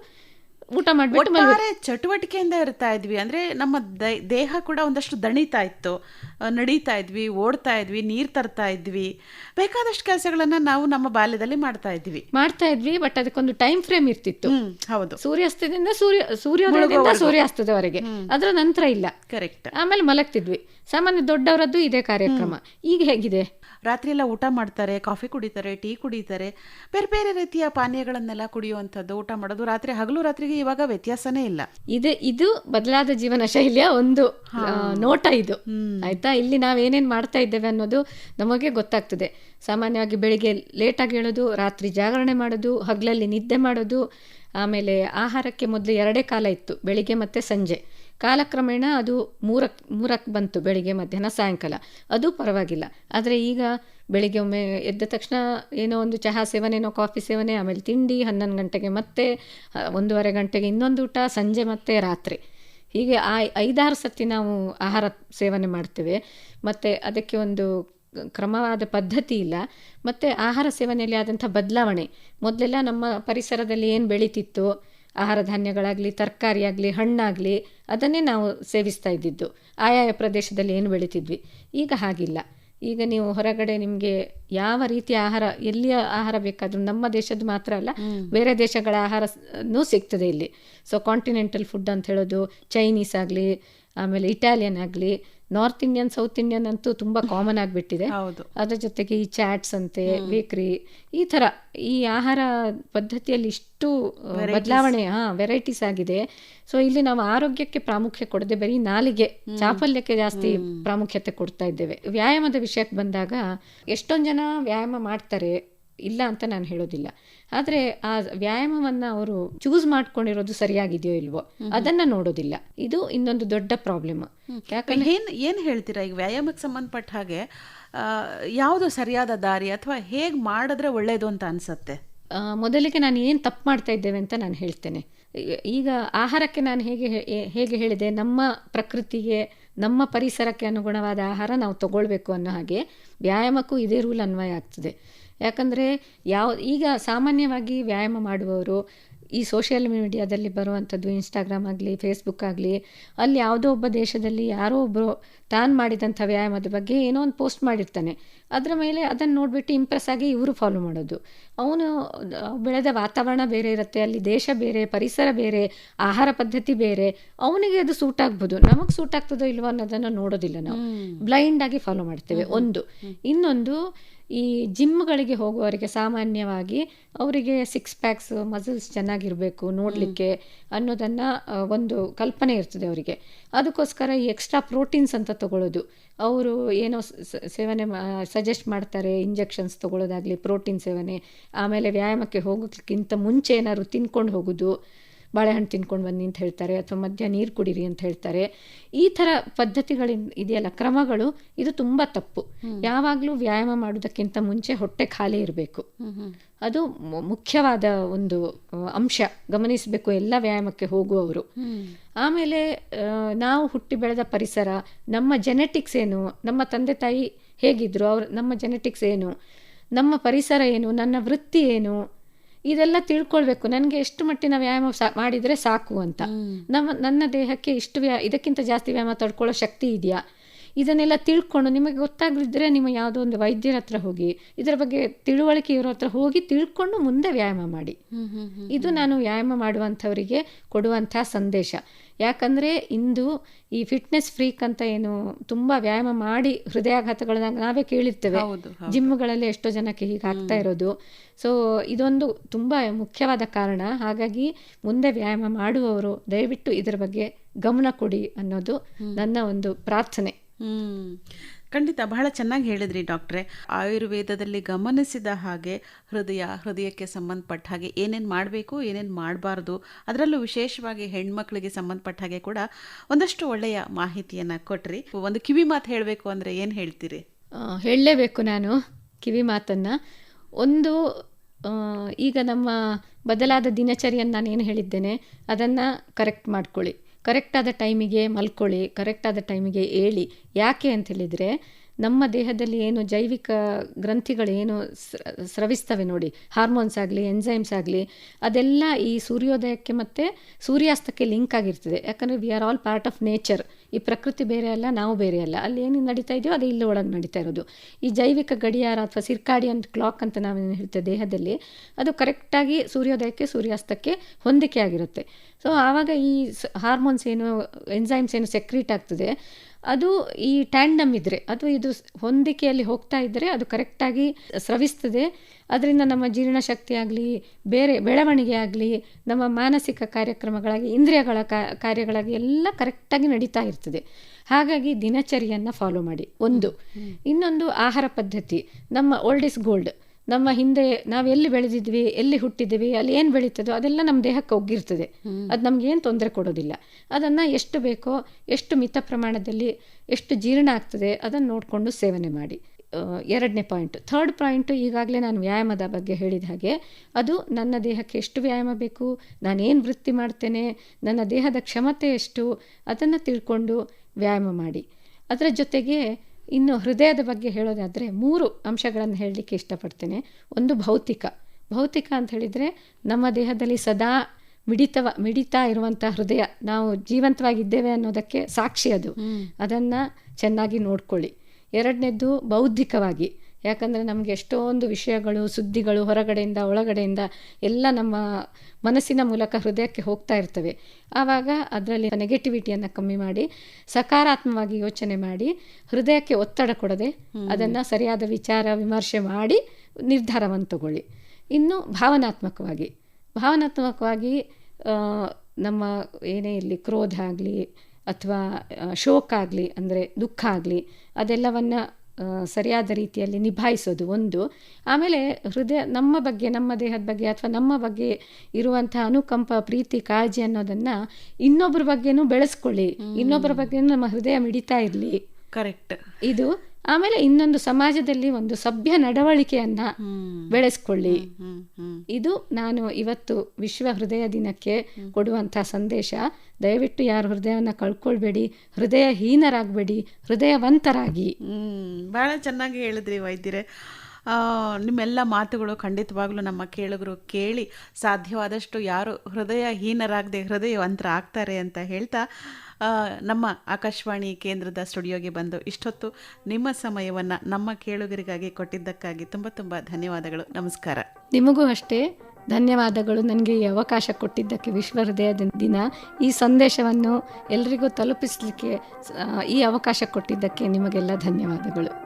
ಊಟ ಮಾಡಿಬಿಟ್ಟು ಒಟ್ಟಾರೆ ಚಟುವಟಿಕೆಯಿಂದ ಇರ್ತಾ ಇದ್ವಿ. ಅಂದ್ರೆ ನಮ್ಮ ದೇ- ದೇಹ ಕೂಡ ಒಂದಷ್ಟು ದಣಿತಾ ಇತ್ತು. ನಡೀತಾ ಇದ್ವಿ ಓಡ್ತಾ ಇದ್ವಿ ನೀರ್ ತರ್ತಾ ಇದ್ವಿ. ಬೇಕಾದಷ್ಟು ಕೆಲಸಗಳನ್ನ ನಾವು ನಮ್ಮ ಬಾಲ್ಯದಲ್ಲಿ ಮಾಡ್ತಾ ಇದ್ವಿ. ಮಾಡ್ತಾ ಇದ್ವಿ ಬಟ್ ಅದಕ್ಕೊಂದು ಟೈಮ್ ಫ್ರೇಮ್ ಇರ್ತಿತ್ತು. ಹೌದು. ಸೂರ್ಯಾಸ್ತದಿಂದ ಸೂರ್ಯ ಸೂರ್ಯೋದಯದಿಂದ ಸೂರ್ಯಾಸ್ತದವರೆಗೆ. ಅದರ ನಂತರ ಇಲ್ಲ. ಕರೆಕ್ಟ್ ಆಮೇಲೆ ಮಲಗ್ತಿದ್ವಿ. ಸಾಮಾನ್ಯ ದೊಡ್ಡವರದ್ದು ಇದೇ ಕಾರ್ಯಕ್ರಮ. ಈಗ ಹೇಗಿದೆ? ರಾತ್ರಿ ಎಲ್ಲ ಊಟ ಮಾಡ್ತಾರೆ ಕಾಫಿ ಕುಡಿತಾರೆ ಟೀ ಕುಡಿತಾರೆ. ಬೇರೆ ಬೇರೆ ರೀತಿಯ ಪಾನೀಯಗಳನ್ನೆಲ್ಲ ಕುಡಿಯುವಂಥದ್ದು ಊಟ ಮಾಡೋದು ರಾತ್ರಿ ಹಗಲು ರಾತ್ರಿಗೆ ಇವಾಗ ವ್ಯತ್ಯಾಸನೇ ಇಲ್ಲ. ಇದು ಇದು ಬದಲಾದ ಜೀವನ ಶೈಲಿಯ ಒಂದು ನೋಟ ಇದು. ಆಯ್ತಾ? ಇಲ್ಲಿ ನಾವೇನೇನು ಮಾಡ್ತಾ ಇದ್ದೇವೆ ಅನ್ನೋದು ನಮಗೆ ಗೊತ್ತಾಗ್ತದೆ. ಸಾಮಾನ್ಯವಾಗಿ ಬೆಳಿಗ್ಗೆ ಲೇಟಾಗಿ ಹೇಳೋದು ರಾತ್ರಿ ಜಾಗರಣೆ ಮಾಡೋದು ಹಗಲಲ್ಲಿ ನಿದ್ದೆ ಮಾಡೋದು ಆಮೇಲೆ ಆಹಾರಕ್ಕೆ ಮೊದಲು ಎರಡೇ ಕಾಲ ಇತ್ತು. ಬೆಳಿಗ್ಗೆ ಮತ್ತೆ ಸಂಜೆ. ಕಾಲಕ್ರಮೇಣ ಅದು ಮೂರಕ್ಕೆ ಮೂರಕ್ಕೆ ಬಂತು ಬೆಳಿಗ್ಗೆ, ಮಧ್ಯಾಹ್ನ, ಸಾಯಂಕಾಲ. ಅದು ಪರವಾಗಿಲ್ಲ. ಆದರೆ ಈಗ ಬೆಳಿಗ್ಗೆ ಒಮ್ಮೆ ಎದ್ದ ತಕ್ಷಣ ಏನೋ ಒಂದು ಚಹಾ ಸೇವನೆನೋ ಕಾಫಿ ಸೇವನೆ, ಆಮೇಲೆ ತಿಂಡಿ, ಹನ್ನೊಂದು ಗಂಟೆಗೆ ಮತ್ತೆ ಒಂದೂವರೆ ಗಂಟೆಗೆ ಇನ್ನೊಂದು ಊಟ, ಸಂಜೆ ಮತ್ತೆ ರಾತ್ರಿ. ಹೀಗೆ ಆ ಐದಾರು ಸತಿ ನಾವು ಆಹಾರ ಸೇವನೆ ಮಾಡ್ತೇವೆ. ಮತ್ತು ಅದಕ್ಕೆ ಒಂದು ಕ್ರಮವಾದ ಪದ್ಧತಿ ಇಲ್ಲ. ಮತ್ತು ಆಹಾರ ಸೇವನೆಯಲ್ಲಿ ಆದಂಥ ಬದಲಾವಣೆ. ಮೊದಲೆಲ್ಲ ನಮ್ಮ ಪರಿಸರದಲ್ಲಿ ಏನು ಬೆಳೀತಿತ್ತು? ಆಹಾರ ಧಾನ್ಯಗಳಾಗಲಿ ತರಕಾರಿ ಆಗಲಿ ಹಣ್ಣಾಗಲಿ ಅದನ್ನೇ ನಾವು ಸೇವಿಸ್ತಾ ಇದ್ದಿದ್ದು. ಆಯಾಯ ಪ್ರದೇಶದಲ್ಲಿ ಏನು ಬೆಳೀತಿದ್ವಿ? ಈಗ ಹಾಗಿಲ್ಲ. ಈಗ ನೀವು ಹೊರಗಡೆ ನಿಮಗೆ ಯಾವ ರೀತಿಯ ಆಹಾರ ಎಲ್ಲಿಯ ಆಹಾರ ಬೇಕಾದರೂ ನಮ್ಮ ದೇಶದ ಮಾತ್ರ ಅಲ್ಲ ಬೇರೆ ದೇಶಗಳ ಆಹಾರನೂ ಸಿಗ್ತದೆ ಇಲ್ಲಿ. ಸೊ ಕಾಂಟಿನೆಂಟಲ್ ಫುಡ್ ಅಂತ ಹೇಳೋದು ಚೈನೀಸ್ ಆಗಲಿ ಆಮೇಲೆ ಇಟಾಲಿಯನ್ ಆಗಲಿ ನಾರ್ತ್ ಇಂಡಿಯನ್ ಸೌತ್ ಇಂಡಿಯನ್ ಅಂತೂ ತುಂಬಾ ಕಾಮನ್ ಆಗಿಬಿಟ್ಟಿದೆ. ಅದರ ಜೊತೆಗೆ ಈ ಚಾಟ್ಸ್ ಅಂತೆ ಬೇಕ್ರಿ ಈ ತರ ಈ ಆಹಾರ ಪದ್ಧತಿಯಲ್ಲಿ ಇಷ್ಟು ಬದಲಾವಣೆ ಹಾ ವೆರೈಟೀಸ್ ಆಗಿದೆ. ಸೊ ಇಲ್ಲಿ ನಾವು ಆರೋಗ್ಯಕ್ಕೆ ಪ್ರಾಮುಖ್ಯ ಕೊಡದೆ ಬರೀ ನಾಲಿಗೆ ಚಾಪಲ್ಯಕ್ಕೆ ಜಾಸ್ತಿ ಪ್ರಾಮುಖ್ಯತೆ ಕೊಡ್ತಾ ಇದ್ದೇವೆ. ವ್ಯಾಯಾಮದ ವಿಷಯಕ್ಕೆ ಬಂದಾಗ ಎಷ್ಟೊಂದು ಜನ ವ್ಯಾಯಾಮ ಮಾಡ್ತಾರೆ ಇಲ್ಲ ಅಂತ ನಾನು ಹೇಳೋದಿಲ್ಲ. ಆದರೆ ಆ ವ್ಯಾಯಾಮವನ್ನ ಅವರು ಚೂಸ್ ಮಾಡ್ಕೊಂಡಿರೋದು ಸರಿಯಾಗಿದೆಯೋ ಇಲ್ವೋ ಅದನ್ನ ನೋಡೋದಿಲ್ಲ. ಇದು ಇನ್ನೊಂದು ದೊಡ್ಡ ಪ್ರಾಬ್ಲಮ್ ಯಾಕಂದ್ರೆ ಏನ್ ಏನ್ ಹೇಳ್ತೀರಾ ಈಗ ವ್ಯಾಯಾಮಕ್ಕೆ ಸಂಬಂಧಪಟ್ಟ ಹಾಗೆ ಆ, ಯಾವುದು ಸರಿಯಾದ ದಾರಿ ಅಥವಾ ಹೇಗೆ ಮಾಡಿದ್ರೆ ಒಳ್ಳೇದು ಅಂತ ಅನ್ಸತ್ತೆ? ಮೊದಲಿಗೆ ನಾನು ಏನು ತಪ್ಪು ಮಾಡ್ತಾ ಇದ್ದೇವೆ ಅಂತ ನಾನು ಹೇಳ್ತೇನೆ. ಈಗ ಆಹಾರಕ್ಕೆ ನಾನು ಹೇಗೆ ಹೇಗೆ ಹೇಳಿದೆ ನಮ್ಮ ಪ್ರಕೃತಿಗೆ ನಮ್ಮ ಪರಿಸರಕ್ಕೆ ಅನುಗುಣವಾದ ಆಹಾರ ನಾವು ತಗೊಳ್ಬೇಕು ಅನ್ನೋ ಹಾಗೆ ವ್ಯಾಯಾಮಕ್ಕೂ ಇದೇ ರೂಲ್ ಅನ್ವಯ ಆಗ್ತದೆ. ಯಾಕಂದರೆ ಯಾವ ಈಗ ಸಾಮಾನ್ಯವಾಗಿ ವ್ಯಾಯಾಮ ಮಾಡುವವರು ಈ ಸೋಷಿಯಲ್ ಮೀಡಿಯಾದಲ್ಲಿ ಬರುವಂಥದ್ದು ಇನ್ಸ್ಟಾಗ್ರಾಮ್ ಆಗಲಿ ಫೇಸ್ಬುಕ್ ಆಗಲಿ ಅಲ್ಲಿ ಯಾವುದೋ ಒಬ್ಬ ದೇಶದಲ್ಲಿ ಯಾರೋ ಒಬ್ಬರು ತಾನು ಮಾಡಿದಂಥ ವ್ಯಾಯಾಮದ ಬಗ್ಗೆ ಏನೋ ಒಂದು ಪೋಸ್ಟ್ ಮಾಡಿರ್ತಾನೆ. ಅದರ ಮೇಲೆ ಅದನ್ನು ನೋಡಿಬಿಟ್ಟು ಇಂಪ್ರೆಸ್ ಆಗಿ ಇವರು ಫಾಲೋ ಮಾಡೋದು. ಅವನು ಬೆಳೆದ ವಾತಾವರಣ ಬೇರೆ ಇರುತ್ತೆ ಅಲ್ಲಿ ದೇಶ ಬೇರೆ ಪರಿಸರ ಬೇರೆ ಆಹಾರ ಪದ್ಧತಿ ಬೇರೆ ಅವನಿಗೆ ಅದು ಸೂಟ್ ಆಗ್ಬೋದು. ನಮಗೆ ಸೂಟ್ ಆಗ್ತದೋ ಇಲ್ವೋ ಅನ್ನೋದನ್ನು ನೋಡೋದಿಲ್ಲ ನಾವು. ಬ್ಲೈಂಡ್ ಆಗಿ ಫಾಲೋ ಮಾಡ್ತೇವೆ. ಒಂದು. ಇನ್ನೊಂದು ಈ ಜಿಮ್ಗಳಿಗೆ ಹೋಗುವವರಿಗೆ ಸಾಮಾನ್ಯವಾಗಿ ಅವರಿಗೆ ಸಿಕ್ಸ್ ಪ್ಯಾಕ್ಸ್ ಮಸಲ್ಸ್ ಚೆನ್ನಾಗಿರಬೇಕು ನೋಡಲಿಕ್ಕೆ ಅನ್ನೋದನ್ನು ಒಂದು ಕಲ್ಪನೆ ಇರ್ತದೆ ಅವರಿಗೆ. ಅದಕ್ಕೋಸ್ಕರ ಈ ಎಕ್ಸ್ಟ್ರಾ ಪ್ರೋಟೀನ್ಸ್ ಅಂತ ತಗೊಳ್ಳೋದು. ಅವರು ಏನೋ ಸೇವನೆ ಸಜೆಸ್ಟ್ ಮಾಡ್ತಾರೆ ಇಂಜೆಕ್ಷನ್ಸ್ ತಗೊಳ್ಳೋದಾಗಲಿ ಪ್ರೋಟೀನ್ ಸೇವನೆ, ಆಮೇಲೆ ವ್ಯಾಯಾಮಕ್ಕೆ ಹೋಗೋಕ್ಕಿಂತ ಮುಂಚೆ ಏನಾದ್ರು ತಿನ್ಕೊಂಡು ಹೋಗೋದು ಬಾಳೆಹಣ್ಣು ತಿನ್ಕೊಂಡು ಬನ್ನಿ ಅಂತ ಹೇಳ್ತಾರೆ ಅಥವಾ ಮಧ್ಯ ನೀರು ಕುಡೀರಿ ಅಂತ ಹೇಳ್ತಾರೆ. ಈ ಥರ ಪದ್ಧತಿಗಳಿಂದ ಇದೆಯಲ್ಲ ಕ್ರಮಗಳು ಇದು ತುಂಬ ತಪ್ಪು. ಯಾವಾಗಲೂ ವ್ಯಾಯಾಮ ಮಾಡೋದಕ್ಕಿಂತ ಮುಂಚೆ ಹೊಟ್ಟೆ ಖಾಲಿ ಇರಬೇಕು. ಅದು ಮುಖ್ಯವಾದ ಒಂದು ಅಂಶ. ಗಮನಿಸಬೇಕು ಎಲ್ಲ ವ್ಯಾಯಾಮಕ್ಕೆ ಹೋಗುವವರು. ಆಮೇಲೆ ನಾವು ಹುಟ್ಟಿ ಬೆಳೆದ ಪರಿಸರ ನಮ್ಮ ಜೆನೆಟಿಕ್ಸ್ ಏನು ನಮ್ಮ ತಂದೆ ತಾಯಿ ಹೇಗಿದ್ರು ಅವ್ರ ನಮ್ಮ ಜೆನೆಟಿಕ್ಸ್ ಏನು ನಮ್ಮ ಪರಿಸರ ಏನು ನನ್ನ ವೃತ್ತಿ ಏನು ಇದೆಲ್ಲ ತಿಳ್ಕೊಳ್ಬೇಕು. ನನಗೆ ಎಷ್ಟು ಮಟ್ಟಿನ ವ್ಯಾಯಾಮ ಸಾ ಮಾಡಿದರೆ ಸಾಕು ಅಂತ. ನಮ್ಮ ನನ್ನ ದೇಹಕ್ಕೆ ಇಷ್ಟು ವ್ಯಾ ಇದಕ್ಕಿಂತ ಜಾಸ್ತಿ ವ್ಯಾಯಾಮ ತಡ್ಕೊಳ್ಳೋ ಶಕ್ತಿ ಇದೆಯಾ? ಇದನ್ನೆಲ್ಲ ತಿಳ್ಕೊಂಡು ನಿಮಗೆ ಗೊತ್ತಾಗದಿದ್ದರೆ ನಿಮ್ಮ ಯಾವುದೋ ಒಂದು ವೈದ್ಯರ ಹತ್ರ ಹೋಗಿ ಇದರ ಬಗ್ಗೆ ತಿಳುವಳಿಕೆ ಇರೋ ಹತ್ರ ಹೋಗಿ ತಿಳ್ಕೊಂಡು ಮುಂದೆ ವ್ಯಾಯಾಮ ಮಾಡಿ. ಇದು ನಾನು ವ್ಯಾಯಾಮ ಮಾಡುವಂಥವರಿಗೆ ಕೊಡುವಂಥ ಸಂದೇಶ. ಯಾಕಂದರೆ ಇಂದು ಈ ಫಿಟ್ನೆಸ್ ಫ್ರೀಕ್ ಅಂತ ಏನು ತುಂಬ ವ್ಯಾಯಾಮ ಮಾಡಿ ಹೃದಯಾಘಾತಗಳನ್ನ ನಾವೇ ಕೇಳಿರ್ತೇವೆ. ಜಿಮ್ಗಳಲ್ಲಿ ಎಷ್ಟೋ ಜನಕ್ಕೆ ಹೀಗೆ ಆಗ್ತಾ ಇರೋದು. ಸೊ ಇದೊಂದು ತುಂಬ ಮುಖ್ಯವಾದ ಕಾರಣ. ಹಾಗಾಗಿ ಮುಂದೆ ವ್ಯಾಯಾಮ ಮಾಡುವವರು ದಯವಿಟ್ಟು ಇದರ ಬಗ್ಗೆ ಗಮನ ಕೊಡಿ ಅನ್ನೋದು ನನ್ನ ಒಂದು ಪ್ರಾರ್ಥನೆ. ಹ್ಮ್. ಖಂಡಿತ ಬಹಳ ಚೆನ್ನಾಗಿ ಹೇಳಿದ್ರಿ ಡಾಕ್ಟ್ರೆ. ಆಯುರ್ವೇದದಲ್ಲಿ ಗಮನಿಸಿದ ಹಾಗೆ ಹೃದಯ, ಹೃದಯಕ್ಕೆ ಸಂಬಂಧಪಟ್ಟ ಹಾಗೆ ಏನೇನು ಮಾಡಬೇಕು, ಏನೇನು ಮಾಡಬಾರ್ದು, ಅದರಲ್ಲೂ ವಿಶೇಷವಾಗಿ ಹೆಣ್ಮಕ್ಳಿಗೆ ಸಂಬಂಧಪಟ್ಟ ಹಾಗೆ ಕೂಡ ಒಂದಷ್ಟು ಒಳ್ಳೆಯ ಮಾಹಿತಿಯನ್ನು ಕೊಟ್ರಿ. ಒಂದು ಕಿವಿ ಮಾತು ಹೇಳಬೇಕು ಅಂದರೆ ಏನು ಹೇಳ್ತೀರಿ? ಹೇಳಲೇಬೇಕು ನಾನು ಕಿವಿ ಮಾತನ್ನು. ಒಂದು ಈಗ ನಮ್ಮ ಬದಲಾದ ದಿನಚರಿಯನ್ನು ನಾನು ಏನು ಹೇಳಿದ್ದೇನೆ, ಅದನ್ನು ಕರೆಕ್ಟ್ ಮಾಡ್ಕೊಳ್ಳಿ. ಕರೆಕ್ಟಾದ ಟೈಮಿಗೆ ಮಲ್ಕೊಳ್ಳಿ, ಕರೆಕ್ಟಾದ ಟೈಮಿಗೆ ಏಳಿ ಯಾಕೆ ಅಂತ ಹೇಳಿದರೆ, ನಮ್ಮ ದೇಹದಲ್ಲಿ ಏನು ಜೈವಿಕ ಗ್ರಂಥಿಗಳೇನು ಸ್ರವಿಸ್ತವೆ ನೋಡಿ, ಹಾರ್ಮೋನ್ಸ್ ಆಗಲಿ ಎನ್ಸೈಮ್ಸ್ ಆಗಲಿ, ಅದೆಲ್ಲ ಈ ಸೂರ್ಯೋದಯಕ್ಕೆ ಮತ್ತು ಸೂರ್ಯಾಸ್ತಕ್ಕೆ ಲಿಂಕ್ ಆಗಿರ್ತದೆ. ಯಾಕಂದರೆ we are all part of nature ಈ ಪ್ರಕೃತಿ ಬೇರೆ ಅಲ್ಲ, ನಾವು ಬೇರೆ ಅಲ್ಲ. ಅಲ್ಲಿ ಏನು ನಡೀತಾ ಇದೆಯೋ ಅದು ಇಲ್ಲಿ ಒಳಗೆ ನಡೀತಾ ಇರೋದು. ಈ ಜೈವಿಕ ಗಡಿಯಾರ ಅಥವಾ ಸಿರ್ಕಾಡಿಯನ್ ಕ್ಲಾಕ್ ಅಂತ ನಾವೇನು ಹೇಳ್ತೇವೆ ದೇಹದಲ್ಲಿ, ಅದು ಕರೆಕ್ಟಾಗಿ ಸೂರ್ಯೋದಯಕ್ಕೆ ಸೂರ್ಯಾಸ್ತಕ್ಕೆ ಹೊಂದಿಕೆ ಆಗಿರುತ್ತೆ. ಸೊ ಆವಾಗ ಈ ಹಾರ್ಮೋನ್ಸ್ ಏನು ಎನ್ಸೈಮ್ಸ್ ಏನು ಸೆಕ್ರೀಟ್ ಆಗ್ತದೆ, ಅದು ಈ ಟ್ಯಾಂಡಮ್ ಇದ್ದರೆ ಅಥವಾ ಇದು ಹೊಂದಿಕೆಯಲ್ಲಿ ಹೋಗ್ತಾ ಇದ್ದರೆ ಅದು ಕರೆಕ್ಟಾಗಿ ಸ್ರವಿಸ್ತದೆ. ಅದರಿಂದ ನಮ್ಮ ಜೀರ್ಣಶಕ್ತಿ ಆಗಲಿ, ಬೇರೆ ಬೆಳವಣಿಗೆ ಆಗಲಿ, ನಮ್ಮ ಮಾನಸಿಕ ಕಾರ್ಯಕ್ರಮಗಳಾಗಿ, ಇಂದ್ರಿಯಗಳ ಕಾರ್ಯಗಳಾಗಿ ಎಲ್ಲ ಕರೆಕ್ಟಾಗಿ ನಡೀತಾ ಇರ್ತದೆ ಹಾಗಾಗಿ ದಿನಚರಿಯನ್ನು ಫಾಲೋ ಮಾಡಿ. ಒಂದು. ಇನ್ನೊಂದು ಆಹಾರ ಪದ್ಧತಿ. ನಮ್ಮ ಓಲ್ಡ್ ಇಸ್ ಗೋಲ್ಡ್ ನಮ್ಮ ಹಿಂದೆ ನಾವು ಎಲ್ಲಿ ಬೆಳೆದಿದ್ವಿ ಎಲ್ಲಿ ಹುಟ್ಟಿದ್ವಿ ಅಲ್ಲಿ ಏನು ಬೆಳೀತದೋ ಅದೆಲ್ಲ ನಮ್ಮ ದೇಹಕ್ಕೆ ಒಗ್ಗಿರ್ತದೆ. ಅದು ನಮ್ಗೆ ಏನು ತೊಂದರೆ ಕೊಡೋದಿಲ್ಲ. ಅದನ್ನು ಎಷ್ಟು ಬೇಕೋ ಎಷ್ಟು ಮಿತ ಪ್ರಮಾಣದಲ್ಲಿ ಎಷ್ಟು ಜೀರ್ಣ ಆಗ್ತದೆ ಅದನ್ನು ನೋಡಿಕೊಂಡು ಸೇವನೆ ಮಾಡಿ. ಎರಡನೇ ಪಾಯಿಂಟ್. ಥರ್ಡ್ ಪಾಯಿಂಟು ಈಗಾಗಲೇ ನಾನು ವ್ಯಾಯಾಮದ ಬಗ್ಗೆ ಹೇಳಿದ ಹಾಗೆ ಅದು ನನ್ನ ದೇಹಕ್ಕೆ ಎಷ್ಟು ವ್ಯಾಯಾಮ ಬೇಕು ನಾನೇನು ವೃತ್ತಿ ಮಾಡ್ತೇನೆ ನನ್ನ ದೇಹದ ಕ್ಷಮತೆ ಎಷ್ಟು ಅದನ್ನು ತಿಳ್ಕೊಂಡು ವ್ಯಾಯಾಮ ಮಾಡಿ. ಅದರ ಜೊತೆಗೆ ಇನ್ನು ಹೃದಯದ ಬಗ್ಗೆ ಹೇಳೋದಾದರೆ ಮೂರು ಅಂಶಗಳನ್ನು ಹೇಳಲಿಕ್ಕೆ ಇಷ್ಟಪಡ್ತೇನೆ. ಒಂದು ಭೌತಿಕ. ಭೌತಿಕ ಅಂತ ಹೇಳಿದರೆ ನಮ್ಮ ದೇಹದಲ್ಲಿ ಸದಾ ಮಿಡಿತವ ಮಿಡಿತಾ ಇರುವಂಥ ಹೃದಯ. ನಾವು ಜೀವಂತವಾಗಿದ್ದೇವೆ ಅನ್ನೋದಕ್ಕೆ ಸಾಕ್ಷಿ ಅದು. ಅದನ್ನು ಚೆನ್ನಾಗಿ ನೋಡ್ಕೊಳ್ಳಿ. ಎರಡನೇದ್ದು ಬೌದ್ಧಿಕವಾಗಿ. ಯಾಕಂದರೆ ನಮಗೆ ಎಷ್ಟೊಂದು ವಿಷಯಗಳು ಸುದ್ದಿಗಳು ಹೊರಗಡೆಯಿಂದ ಒಳಗಡೆಯಿಂದ ಎಲ್ಲ ನಮ್ಮ ಮನಸ್ಸಿನ ಮೂಲಕ ಹೃದಯಕ್ಕೆ ಹೋಗ್ತಾ ಇರ್ತವೆ. ಆವಾಗ ಅದರಲ್ಲಿ ನೆಗೆಟಿವಿಟಿಯನ್ನು ಕಮ್ಮಿ ಮಾಡಿ ಸಕಾರಾತ್ಮಕವಾಗಿ ಯೋಚನೆ ಮಾಡಿ ಹೃದಯಕ್ಕೆ ಒತ್ತಡ ಕೊಡದೆ ಅದನ್ನು ಸರಿಯಾದ ವಿಚಾರ ವಿಮರ್ಶೆ ಮಾಡಿ ನಿರ್ಧಾರವನ್ನು ತಗೊಳ್ಳಿ. ಇನ್ನು ಭಾವನಾತ್ಮಕವಾಗಿ. ಭಾವನಾತ್ಮಕವಾಗಿ ನಮ್ಮ ಏನೇ ಇರಲಿ ಕ್ರೋಧ ಆಗಲಿ ಅಥವಾ ಶೋಕ ಆಗಲಿ ಅಂದರೆ ದುಃಖ ಆಗಲಿ ಅದೆಲ್ಲವನ್ನು ಸರಿಯಾದ ರೀತಿಯಲ್ಲಿ ನಿಭಾಯಿಸೋದು ಒಂದು. ಆಮೇಲೆ ಹೃದಯ ನಮ್ಮ ಬಗ್ಗೆ ನಮ್ಮ ದೇಹದ ಬಗ್ಗೆ ಅಥವಾ ನಮ್ಮ ಬಗ್ಗೆ ಇರುವಂಥ ಅನುಕಂಪ ಪ್ರೀತಿ ಕಾಳಜಿ ಅನ್ನೋದನ್ನು ಇನ್ನೊಬ್ಬರ ಬಗ್ಗೆನೂ ಬೆಳೆಸ್ಕೊಳ್ಳಿ. ಇನ್ನೊಬ್ಬರ ಬಗ್ಗೆನೂ ನಮ್ಮ ಹೃದಯ ಮಿಡಿತಾ ಇರಲಿ. ಕರೆಕ್ಟ್ ಇದು ಆಮೇಲೆ ಇನ್ನೊಂದು ಸಮಾಜದಲ್ಲಿ ಒಂದು ಸಭ್ಯ ನಡವಳಿಕೆಯನ್ನ ಬೆಳೆಸ್ಕೊಳ್ಳಿ. ಇದು ನಾನು ಇವತ್ತು ವಿಶ್ವ ಹೃದಯ ದಿನಕ್ಕೆ ಕೊಡುವಂತಹ ಸಂದೇಶ. ದಯವಿಟ್ಟು ಯಾರು ಹೃದಯವನ್ನ ಕಳ್ಕೊಳ್ಬೇಡಿ ಹೃದಯ ಹೀನರಾಗಬೇಡಿ ಹೃದಯವಂತರಾಗಿ. ಹ್ಮ್. ಭಾಳ ಚೆನ್ನಾಗಿ ಹೇಳಿದ್ರಿ ವೈದ್ಯರೇ. ನಿಮ್ಮೆಲ್ಲ ಮಾತುಗಳು ಖಂಡಿತವಾಗ್ಲೂ ನಮ್ಮ ಕೇಳುಗರು ಕೇಳಿ ಸಾಧ್ಯವಾದಷ್ಟು ಯಾರು ಹೃದಯ ಹೃದಯಹೀನರಾಗದೆ ಹೃದಯವಂತರ ಆಗ್ತಾರೆ ಅಂತ ಹೇಳ್ತಾ ನಮ್ಮ ಆಕಾಶವಾಣಿ ಕೇಂದ್ರದ ಸ್ಟುಡಿಯೋಗೆ ಬಂದು ಇಷ್ಟೊತ್ತು ನಿಮ್ಮ ಸಮಯವನ್ನು ನಮ್ಮ ಕೇಳುಗರಿಗಾಗಿ ಕೊಟ್ಟಿದ್ದಕ್ಕಾಗಿ ತುಂಬ ತುಂಬ ಧನ್ಯವಾದಗಳು. ನಮಸ್ಕಾರ. ನಿಮಗೂ ಅಷ್ಟೇ ಧನ್ಯವಾದಗಳು. ನನಗೆ ಈ ಅವಕಾಶ ಕೊಟ್ಟಿದ್ದಕ್ಕೆ ವಿಶ್ವ ಹೃದಯ ದಿನ. ಈ ಸಂದೇಶವನ್ನು ಎಲ್ರಿಗೂ ತಲುಪಿಸಲಿಕ್ಕೆ ಈ ಅವಕಾಶ ಕೊಟ್ಟಿದ್ದಕ್ಕೆ ನಿಮಗೆಲ್ಲ ಧನ್ಯವಾದಗಳು.